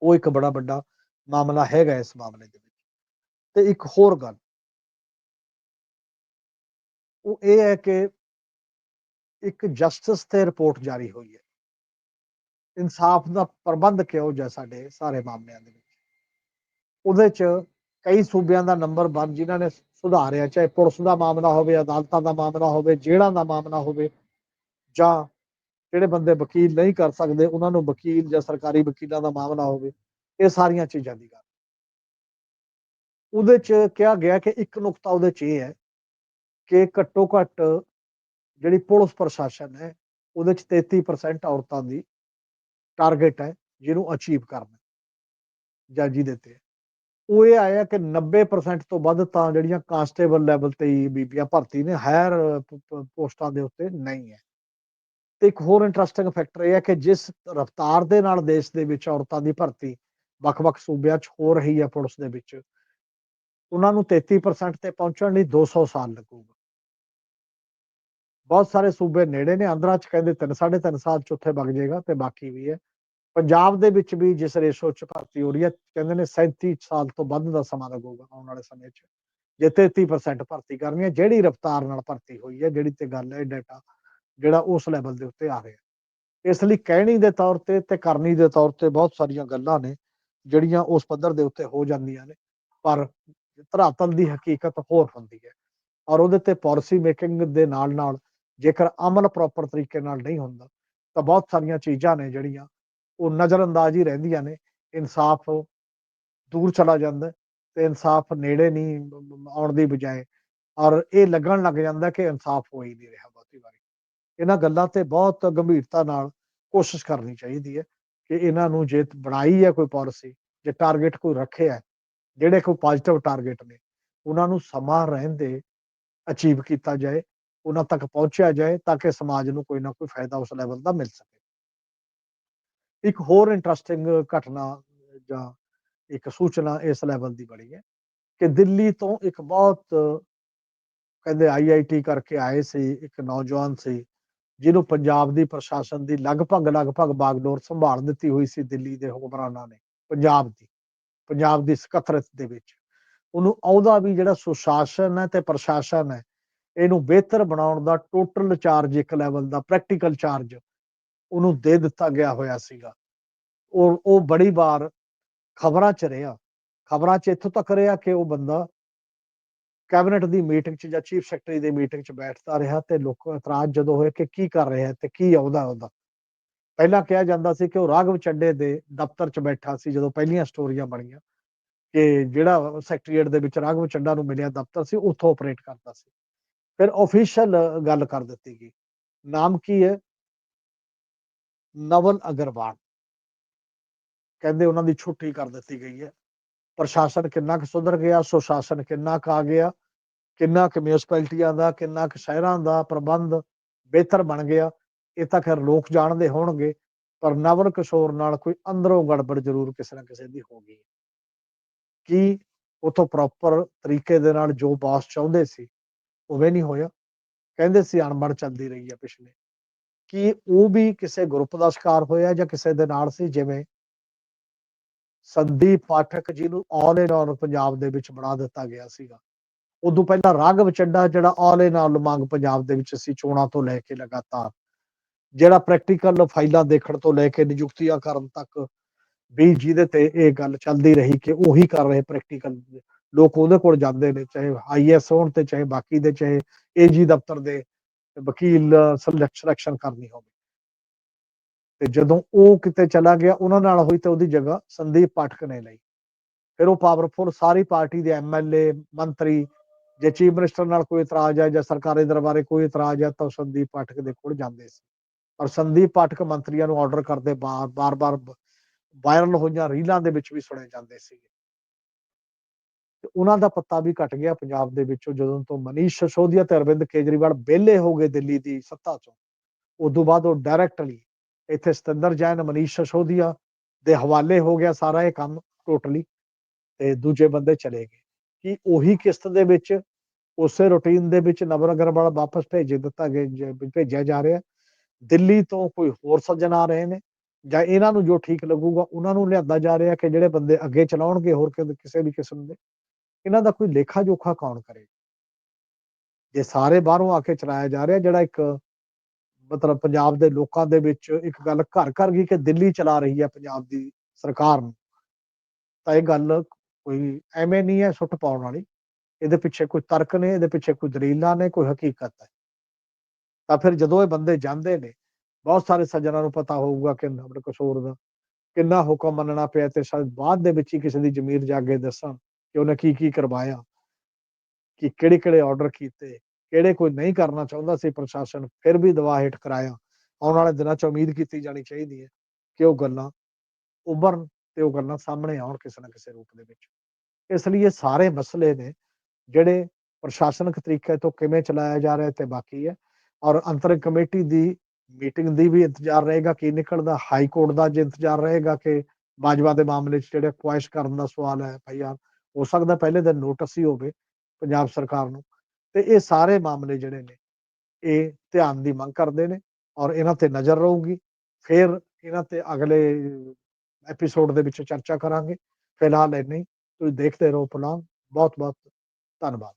ਉਹ ਇੱਕ ਬੜਾ ਵੱਡਾ ਮਾਮਲਾ ਹੈਗਾ ਇਸ ਮਾਮਲੇ ਦੇ ਵਿੱਚ। ਤੇ ਇੱਕ ਹੋਰ ਗੱਲ ਉਹ ਇਹ ਹੈ ਕਿ ਇੱਕ ਜਸਟਿਸ ਤੇ ਰਿਪੋਰਟ ਜਾਰੀ ਹੋਈ ਹੈ। ਇਨਸਾਫ ਦਾ ਪ੍ਰਬੰਧ ਕਿਹੋ ਜਿਹਾ ਸਾਡੇ ਸਾਰੇ ਮਾਮਲਿਆਂ ਦੇ ਵਿੱਚ? ਉਹਦੇ ਚ ਕਈ ਸੂਬਿਆਂ ਦਾ ਨੰਬਰ 1 ਜਿਨ੍ਹਾਂ ਨੇ ਸੁਧਾਰਿਆ, ਚਾਹੇ ਪੁਲਿਸ ਦਾ ਮਾਮਲਾ ਹੋਵੇ, ਅਦਾਲਤਾਂ ਦਾ ਮਾਮਲਾ ਹੋਵੇ, ਜੇਲ੍ਹਾਂ ਦਾ ਮਾਮਲਾ ਹੋਵੇ, ਜਾਂ ਜਿਹੜੇ ਬੰਦੇ ਵਕੀਲ ਨਹੀਂ ਕਰ ਸਕਦੇ, ਉਹਨਾਂ ਨੂੰ ਵਕੀਲ ਜਾਂ ਸਰਕਾਰੀ ਵਕੀਲਾਂ ਦਾ ਮਾਮਲਾ ਹੋਵੇ, ਇਹ ਸਾਰੀਆਂ ਚੀਜ਼ਾਂ ਦੀ ਗੱਲ। ਉਹਦੇ ਚ ਕਿਹਾ ਗਿਆ ਕਿ ਇੱਕ ਨੁਕਤਾ ਉਹਦੇ ਚ ਇਹ ਹੈ ਕਿ ਘੱਟੋ ਘੱਟ ਜਿਹੜੀ ਪੁਲਿਸ ਪ੍ਰਸ਼ਾਸਨ ਹੈ, ਉਹਦੇ ਚ 33% ਔਰਤਾਂ ਦੀ ਟਾਰਗੇਟ ਹੈ, ਜਿਹਨੂੰ ਅਚੀਵ ਕਰਨਾ ਜਾਂ ਜਿਹਦੇ ਤੇ ਉਹ ਇਹ ਆਇਆ ਕਿ 90% ਤੋਂ ਵੱਧ ਤਾਂ ਜਿਹੜੀਆਂ ਕਾਂਸਟੇਬਲ ਲੈਵਲ ਤੇ ਹੀ ਬੀਬੀਆਂ ਭਰਤੀ ਨੇ ਹਾਇਰ ਪੋਸਟਾਂ ਦੇ ਉੱਤੇ ਨਹੀਂ ਹੈ। ਤੇ ਇੱਕ ਹੋਰ ਇੰਟਰਸਟਿੰਗ ਫੈਕਟਰ ਇਹ ਹੈ ਕਿ ਜਿਸ ਰਫ਼ਤਾਰ ਦੇ ਨਾਲ ਦੇਸ਼ ਦੇ ਵਿੱਚ ਔਰਤਾਂ ਦੀ ਭਰਤੀ ਵੱਖ-ਵੱਖ ਸੂਬਿਆਂ 'ਚ ਹੋ ਰਹੀ ਹੈ ਪੁਲਿਸ ਦੇ ਵਿੱਚ, ਉਹਨਾਂ ਨੂੰ 33% ਤੇ ਪਹੁੰਚਣ ਲਈ 200 ਸਾਲ ਲੱਗੂਗਾ। ਬਹੁਤ ਸਾਰੇ ਸੂਬੇ ਨੇੜੇ ਨੇ ਆਂਧਰਾ 'ਚ ਕਹਿੰਦੇ 3 3.5 ਸਾਲ 'ਚ ਉੱਥੇ ਵਗ ਜਾਏਗਾ ਤੇ ਬਾਕੀ ਵੀ ਹੈ। ਪੰਜਾਬ ਦੇ ਵਿੱਚ ਵੀ ਜਿਸ ਰੇਸ਼ੋ 'ਚ ਭਰਤੀ ਹੋ ਰਹੀ ਹੈ, ਕਹਿੰਦੇ ਨੇ 37 ਸਾਲ ਤੋਂ ਵੱਧ ਦਾ ਸਮਾਂ ਲੱਗੂਗਾ ਆਉਣ ਵਾਲੇ ਸਮੇਂ 'ਚ ਜੇ 33% ਭਰਤੀ ਕਰਨੀ ਹੈ, ਜਿਹੜੀ ਰਫ਼ਤਾਰ ਨਾਲ ਭਰਤੀ ਹੋਈ ਹੈ, ਜਿਹੜੀ ਤੇ ਗੱਲ ਹੈ ਡਾਟਾ ਜਿਹੜਾ ਉਸ ਲੈਵਲ ਦੇ ਉੱਤੇ ਆ ਰਿਹਾ ਇਸ ਲਈ ਕਹਿਣੀ ਦੇ ਤੌਰ ਤੇ ਤੇ ਕਰਨੀ ਦੇ ਤੌਰ ਤੇ ਬਹੁਤ ਸਾਰੀਆਂ ਗੱਲਾਂ ਨੇ, ਜਿਹੜੀਆਂ ਉਸ ਪੱਧਰ ਦੇ ਉੱਤੇ ਹੋ ਜਾਂਦੀਆਂ ਨੇ, ਪਰ ਧਰਾਤਲ ਦੀ ਹਕੀਕਤ ਹੋਰ ਹੁੰਦੀ ਹੈ। ਔਰ ਉਹਦੇ ਤੇ ਪਾਲਿਸੀ ਮੇਕਿੰਗ ਦੇ ਨਾਲ ਨਾਲ ਜੇਕਰ ਅਮਲ ਪ੍ਰੋਪਰ ਤਰੀਕੇ ਨਾਲ ਨਹੀਂ ਹੁੰਦਾ, ਤਾਂ ਬਹੁਤ ਸਾਰੀਆਂ ਚੀਜ਼ਾਂ ਨੇ ਜਿਹੜੀਆਂ ਉਹ ਨਜ਼ਰਅੰਦਾਜ਼ ਹੀ ਰਹਿੰਦੀਆਂ ਨੇ। ਇਨਸਾਫ ਦੂਰ ਚਲਾ ਜਾਂਦਾ ਤੇ ਇਨਸਾਫ ਨੇੜੇ ਨਹੀਂ ਆਉਣ ਦੀ ਬਜਾਏ। ਔਰ ਇਹ ਲੱਗਣ ਲੱਗ ਜਾਂਦਾ ਕਿ ਇਨਸਾਫ ਹੋ ਹੀ ਨਹੀਂ ਰਿਹਾ ਬਹੁਤੀ ਵਾਰੀ। ਇਹਨਾਂ ਗੱਲਾਂ ਤੇ ਬਹੁਤ ਗੰਭੀਰਤਾ ਨਾਲ ਕੋਸ਼ਿਸ਼ ਕਰਨੀ ਚਾਹੀਦੀ ਹੈ ਕਿ ਇਹਨਾਂ ਨੂੰ ਜੇ ਬਣਾਈ ਹੈ ਕੋਈ ਪਾਲਿਸੀ ਜੇ ਟਾਰਗੇਟ ਕੋਈ ਰੱਖਿਆ ਜਿਹੜੇ ਕੋਈ ਪੋਜ਼ਿਟਿਵ ਟਾਰਗੇਟ ਨੇ, ਉਹਨਾਂ ਨੂੰ ਸਮਾਂ ਰਹਿੰਦੇ ਅਚੀਵ ਕੀਤਾ ਜਾਏ। ਉਹਨਾਂ ਤੱਕ ਪਹੁੰਚਿਆ ਜਾਏ ਤਾਂ ਕਿ ਸਮਾਜ ਨੂੰ ਕੋਈ ਨਾ ਕੋਈ ਫਾਇਦਾ ਉਸ ਲੈਵਲ ਦਾ ਮਿਲ ਸਕੇ। ਇੱਕ ਹੋਰ ਇੰਟਰਸਟਿੰਗ ਘਟਨਾ ਜਾਂ ਇੱਕ ਸੂਚਨਾ ਇਸ ਲੈਵਲ ਦੀ ਬਣੀ ਹੈ ਕਿ ਦਿੱਲੀ ਤੋਂ ਇੱਕ ਬਹੁਤ ਕਹਿੰਦੇ ਆਈਆਈਟੀ ਕਰਕੇ ਆਏ ਸੀ, ਇੱਕ ਨੌਜਵਾਨ ਸੀ, ਜਿਹਨੂੰ ਪੰਜਾਬ ਦੀ ਪ੍ਰਸ਼ਾਸਨ ਦੀ ਲਗਭਗ ਲਗਭਗ ਬਾਗਡੋਰ ਸੰਭਾਲ ਦਿੱਤੀ ਹੋਈ ਸੀ ਦਿੱਲੀ ਦੇ ਹੁਕਮਰਾਨਾਂ ਨੇ, ਪੰਜਾਬ ਦੀ ਪੰਜਾਬ ਦੀ ਸਕੱਤਰਤ ਦੇ ਵਿੱਚ। ਉਹਨੂੰ ਅਹੁਦਾ ਵੀ ਜਿਹੜਾ ਸੁਸ਼ਾਸਨ ਹੈ ਤੇ ਪ੍ਰਸ਼ਾਸਨ ਹੈ ਇਹਨੂੰ ਬਿਹਤਰ ਬਣਾਉਣ ਦਾ ਟੋਟਲ ਚਾਰਜ ਇੱਕ ਲੈਵਲ ਦਾ ਪ੍ਰੈਕਟੀਕਲ ਚਾਰਜ ਉਹਨੂੰ ਦੇ ਦਿੱਤਾ ਗਿਆ ਹੋਇਆ ਸੀਗਾ। ਉਹ ਉਹ ਬੜੀ ਵਾਰ ਖਬਰਾਂ 'ਚ ਰਿਹਾ। ਖਬਰਾਂ 'ਚ ਇੱਥੋਂ ਤੱਕ ਰਿਹਾ ਕਿ ਉਹ ਬੰਦਾ ਕੈਬਨਿਟ ਦੀ ਮੀਟਿੰਗ 'ਚ ਜਾਂ ਚੀਫ ਸੈਕਟਰੀ ਦੀ ਮੀਟਿੰਗ 'ਚ ਬੈਠਦਾ ਰਿਹਾ ਤੇ ਲੋਕਾਂ ਇਤਰਾਜ਼ ਜਦੋਂ ਹੋਏ ਕਿ ਕੀ ਕਰ ਰਿਹਾ ਤੇ ਕੀ ਆਉਂਦਾ ਉਹਦਾ। ਪਹਿਲਾਂ ਕਿਹਾ ਜਾਂਦਾ ਸੀ ਕਿ ਉਹ ਰਾਘਵ ਚੱਡੇ ਦੇ ਦਫ਼ਤਰ 'ਚ ਬੈਠਾ ਸੀ ਜਦੋਂ ਪਹਿਲੀਆਂ ਸਟੋਰੀਆਂ ਬਣੀਆਂ ਕਿ ਜਿਹੜਾ ਸੈਕਟਰੀਏਟ ਦੇ ਵਿੱਚ ਰਾਘਵ ਚੱਡਾ ਨੂੰ ਮਿਲਿਆ ਦਫ਼ਤਰ ਸੀ, ਉੱਥੋਂ ਆਪਰੇਟ ਕਰਦਾ ਸੀ। ਫਿਰ ਅਫੀਸ਼ੀਅਲ ਗੱਲ ਕਰ ਦਿੱਤੀ ਗਈ। ਨਾਮ ਕੀ ਹੈ? ਨਵਲ ਅਗਰਵਾਲ। ਕਹਿੰਦੇ ਉਹਨਾਂ ਦੀ ਛੁੱਟੀ ਕਰ ਦਿੱਤੀ ਗਈ ਹੈ। ਪ੍ਰਸ਼ਾਸਨ ਕਿੰਨਾ ਕੁ ਸੁਧਰ ਗਿਆ, ਸੁਸ਼ਾਸਨ ਕਿੰਨਾ ਕੁ ਆ ਗਿਆ, ਕਿੰਨਾ ਕੁ ਮਿਊਨਿਸਪੈਲਿਟੀਆਂ ਦਾ, ਕਿੰਨਾ ਕੁ ਸ਼ਹਿਰਾਂ ਦਾ ਪ੍ਰਬੰਧ ਬਿਹਤਰ ਬਣ ਗਿਆ, ਇਹ ਤਾਂ ਖੈਰ ਲੋਕ ਜਾਣਦੇ ਹੋਣਗੇ, ਪਰ ਨਵਲ ਕਿਸ਼ੋਰ ਨਾਲ ਕੋਈ ਅੰਦਰੋਂ ਗੜਬੜ ਜ਼ਰੂਰ ਕਿਸੇ ਨਾ ਕਿਸੇ ਦੀ ਹੋ ਗਈ ਕੀ ਉਥੋਂ ਪ੍ਰੋਪਰ ਤਰੀਕੇ ਦੇ ਨਾਲ ਜੋ ਬਾਸ ਚਾਹੁੰਦੇ ਸੀ ਉਵੇਂ ਨਹੀਂ ਹੋਇਆ। ਕਹਿੰਦੇ ਸੀ ਅਣਬਣ ਚੱਲਦੀ ਰਹੀ ਹੈ ਪਿਛਲੇ। ਕੀ ਉਹ ਵੀ ਕਿਸੇ ਗਰੁੱਪ ਦਾ ਸ਼ਿਕਾਰ ਹੋਇਆ ਜਾਂ ਕਿਸੇ ਦੇ ਨਾਲ ਸੀ? ਜਿਵੇਂ ਸੰਦੀਪ ਪਾਠਕ ਜੀ ਨੂੰ ਆਲ ਇਨ ਆਲ ਪੰਜਾਬ ਦੇ ਵਿੱਚ ਬਣਾ ਦਿੱਤਾ ਗਿਆ ਸੀਗਾ। ਉਦੋਂ ਪਹਿਲਾਂ ਰਾਘਵ ਚੱਡਾ ਜਿਹੜਾ ਆਲ ਇਨ ਆਲ ਮੰਗ ਪੰਜਾਬ ਦੇ ਵਿੱਚ ਸੀ, ਚੋਣਾਂ ਤੋਂ ਲੈ ਕੇ ਲਗਾਤਾਰ। ਜਿਹੜਾ ਪ੍ਰੈਕਟੀਕਲ ਫਾਈਲਾਂ ਦੇਖਣ ਤੋਂ ਲੈ ਕੇ ਨਿਯੁਕਤੀਆਂ ਕਰਨ ਤੱਕ ਵੀ ਜਿਹਦੇ ਤੇ ਇਹ ਗੱਲ ਚੱਲਦੀ ਰਹੀ ਕਿ ਉਹੀ ਕਰ ਰਹੇ ਪ੍ਰੈਕਟੀਕਲ ਲੋਕ ਉਹਦੇ ਕੋਲ ਜਾਂਦੇ ਨੇ, ਚਾਹੇ ਆਈਐਸ ਹੋਣ ਤੇ, ਚਾਹੇ ਬਾਕੀ ਦੇ, ਚਾਹੇ ਏਜੀ ਦਫ਼ਤਰ ਦੇ ਵਕੀਲ ਸਿਲੈਕਸ਼ਨ ਕਰਨੀ ਹੋਵੇ। ਤੇ ਜਦੋਂ ਉਹ ਕਿਤੇ ਚਲਾ ਗਿਆ, ਉਹਨਾਂ ਨਾਲ ਹੋਈ ਤੇ ਉਹਦੀ ਜਗ੍ਹਾ ਸੰਦੀਪ ਪਾਠਕ ਨੇ ਲਈ। ਫਿਰ ਉਹ ਪਾਵਰਫੁਲ ਸਾਰੀ ਪਾਰਟੀ ਦੇ ਐਮਐਲਏ ਮੰਤਰੀ, ਜੇ ਚੀਫ ਮਿਨਿਸਟਰ ਨਾਲ ਕੋਈ ਇਤਰਾਜ਼ ਹੈ ਜਾਂ ਸਰਕਾਰੀ ਦਰਬਾਰੇ ਕੋਈ ਇਤਰਾਜ਼ ਹੈ ਤਾਂ ਸੰਦੀਪ ਪਾਠਕ ਦੇ ਕੋਲ ਜਾਂਦੇ ਸੀ। ਪਰ ਸੰਦੀਪ ਪਾਠਕ ਮੰਤਰੀਆਂ ਨੂੰ ਆਰਡਰ ਕਰਦੇ ਬਾਰ-ਬਾਰ ਵਾਇਰਲ ਹੋਈਆਂ ਰੀਲਾਂ ਦੇ ਵਿੱਚ ਵੀ ਸੁਣੇ ਜਾਂਦੇ ਸੀ ਤੇ ਉਹਨਾਂ ਦਾ ਪੱਤਾ ਵੀ ਘਟ ਗਿਆ ਪੰਜਾਬ ਦੇ ਵਿੱਚੋਂ ਜਦੋਂ ਤੋਂ ਮਨੀਸ਼ ਸ਼ਸ਼ੋਦੀਆ ਤੇ ਅਰਵਿੰਦ ਕੇਜਰੀਵਾਲ ਬੇਲੇ ਹੋ ਗਏ ਦਿੱਲੀ ਦੀ ਸੱਤਾ ਚੋਂ। ਉਦੋਂ ਬਾਅਦ ਉਹ ਡਾਇਰੈਕਟਲੀ ਇੱਥੇ ਸਤਿੰਦਰ ਜੈਨ, ਮਨੀਸ਼ ਸ਼ਸ਼ੋਦੀਆ ਦੇ ਹਵਾਲੇ ਹੋ ਗਿਆ ਸਾਰਾ ਇਹ ਕੰਮ ਟੋਟਲੀ ਤੇ ਦੂਜੇ ਬੰਦੇ ਚਲੇ ਗਏ। ਕਿ ਉਹੀ ਕਿਸ਼ਤ ਦੇ ਵਿੱਚ, ਉਸੇ ਰੁਟੀਨ ਦੇ ਵਿੱਚ ਨਵਰ ਅਗਰਵਾਲ ਵਾਪਸ ਭੇਜ ਦਿੱਤਾ ਗਿਆ ਭੇਜਿਆ ਜਾ ਰਿਹਾ, ਦਿੱਲੀ ਤੋਂ ਕੋਈ ਹੋਰ ਸੱਜਣ ਆ ਰਹੇ ਨੇ ਜਾਂ ਇਹਨਾਂ ਨੂੰ ਜੋ ਠੀਕ ਲੱਗੂਗਾ ਉਹਨਾਂ ਨੂੰ ਲਿਆਂਦਾ ਜਾ ਰਿਹਾ ਕਿ ਜਿਹੜੇ ਬੰਦੇ ਅੱਗੇ ਚਲਾਉਣਗੇ ਹੋਰ ਕਿਸੇ ਵੀ ਕਿਸਮ ਦੇ। ਇਹਨਾਂ ਦਾ ਕੋਈ ਲੇਖਾ ਜੋਖਾ ਕੌਣ ਕਰੇ? ਜੇ ਸਾਰੇ ਬਾਹਰੋਂ ਆ ਕੇ ਚਲਾਇਆ ਜਾ ਰਿਹਾ, ਜਿਹੜਾ ਇੱਕ ਮਤਲਬ ਪੰਜਾਬ ਦੇ ਲੋਕਾਂ ਦੇ ਵਿੱਚ ਇੱਕ ਗੱਲ ਘਰ ਘਰ ਗਈ ਕਿ ਦਿੱਲੀ ਚਲਾ ਰਹੀ ਹੈ ਪੰਜਾਬ ਦੀ ਸਰਕਾਰ ਨੂੰ, ਤਾਂ ਇਹ ਗੱਲ ਕੋਈ ਐਵੇਂ ਨਹੀਂ ਹੈ ਸੁੱਟ ਪਾਉਣ ਵਾਲੀ। ਇਹਦੇ ਪਿੱਛੇ ਕੋਈ ਤਰਕ ਨੇ, ਇਹਦੇ ਪਿੱਛੇ ਕੋਈ ਦਲੀਲਾਂ ਨੇ, ਕੋਈ ਹਕੀਕਤ ਹੈ। ਤਾਂ ਫਿਰ ਜਦੋਂ ਇਹ ਬੰਦੇ ਜਾਂਦੇ ਨੇ, ਬਹੁਤ ਸਾਰੇ ਸੱਜਣਾਂ ਨੂੰ ਪਤਾ ਹੋਊਗਾ ਕਿ ਨਬੜ ਕਸ਼ੋਰ ਦਾ ਕਿੰਨਾ ਹੁਕਮ ਮੰਨਣਾ ਪਿਆ ਤੇ ਸ਼ਾਇਦ ਬਾਅਦ ਦੇ ਵਿੱਚ ਹੀ ਕਿਸੇ ਦੀ ਜ਼ਮੀਰ ਜਾਗੇ ਦੱਸਣ। ਕਿ ਉਹਨੇ ਕੀ ਕੀ ਕਰਵਾਇਆ? ਕਿ ਕਿਹੜੇ ਕਿਹੜੇ ਆਰਡਰ ਕੀਤੇ? ਕਿਹੜੇ ਕੋਈ ਨਹੀਂ ਕਰਨਾ ਚਾਹੁੰਦਾ ਸੀ ਪ੍ਰਸ਼ਾਸਨ, ਫਿਰ ਵੀ ਦਵਾ ਹੇਠ ਕਰਾਇਆ। ਆਉਣ ਵਾਲੇ ਦਿਨਾਂ 'ਚ ਉਮੀਦ ਕੀਤੀ ਜਾਣੀ ਚਾਹੀਦੀ ਹੈ ਕਿ ਉਹ ਗੱਲਾਂ ਉੱਭਰਨ ਤੇ ਉਹ ਗੱਲਾਂ ਸਾਹਮਣੇ ਆਉਣ ਕਿਸੇ ਨਾ ਕਿਸੇ ਰੂਪ ਦੇ ਵਿੱਚ। ਇਸ ਲਈ ਇਹ ਸਾਰੇ ਮਸਲੇ ਨੇ ਜਿਹੜੇ ਪ੍ਰਸ਼ਾਸਨਿਕ ਤਰੀਕੇ ਤੋਂ ਕਿਵੇਂ ਚਲਾਇਆ ਜਾ ਰਿਹਾ ਤੇ ਬਾਕੀ ਹੈ। ਔਰ ਅੰਤਰ ਕਮੇਟੀ ਦੀ ਮੀਟਿੰਗ ਦੀ ਵੀ ਇੰਤਜ਼ਾਰ ਰਹੇਗਾ ਕੀ ਨਿਕਲਦਾ ਹਾਈ ਕੋਰਟ ਦਾ ਜੇ ਇੰਤਜ਼ਾਰ ਰਹੇਗਾ ਕਿ ਬਾਜਵਾ ਦੇ ਮਾਮਲੇ 'ਚ ਜਿਹੜੇ ਕੁਐਸ਼ ਕਰਨ ਦਾ ਸਵਾਲ ਹੈ, ਭਾਈ ਯਾਰ ਹੋ ਸਕਦਾ ਪਹਿਲੇ ਦਿਨ ਨੋਟਿਸ ਹੀ ਹੋਵੇ ਪੰਜਾਬ ਸਰਕਾਰ ਨੂੰ, ਤੇ ਇਹ ਸਾਰੇ ਮਾਮਲੇ ਜਿਹੜੇ ਨੇ, ਇਹ ਧਿਆਨ ਦੀ ਮੰਗ ਕਰਦੇ ਨੇ ਔਰ ਇਹਨਾਂ ਤੇ ਨਜ਼ਰ ਰਹੂਗੀ, ਫਿਰ ਇਹਨਾਂ ਤੇ ਅਗਲੇ ਐਪੀਸੋਡ ਦੇ ਵਿੱਚ ਚਰਚਾ ਕਰਾਂਗੇ, ਫਿਲਹਾਲ ਇੰਨੀ ਤੁਸੀਂ ਦੇਖਦੇ ਰਹੋ ਪਲਾਨ ਬਹੁਤ ਬਹੁਤ ਧੰਨਵਾਦ।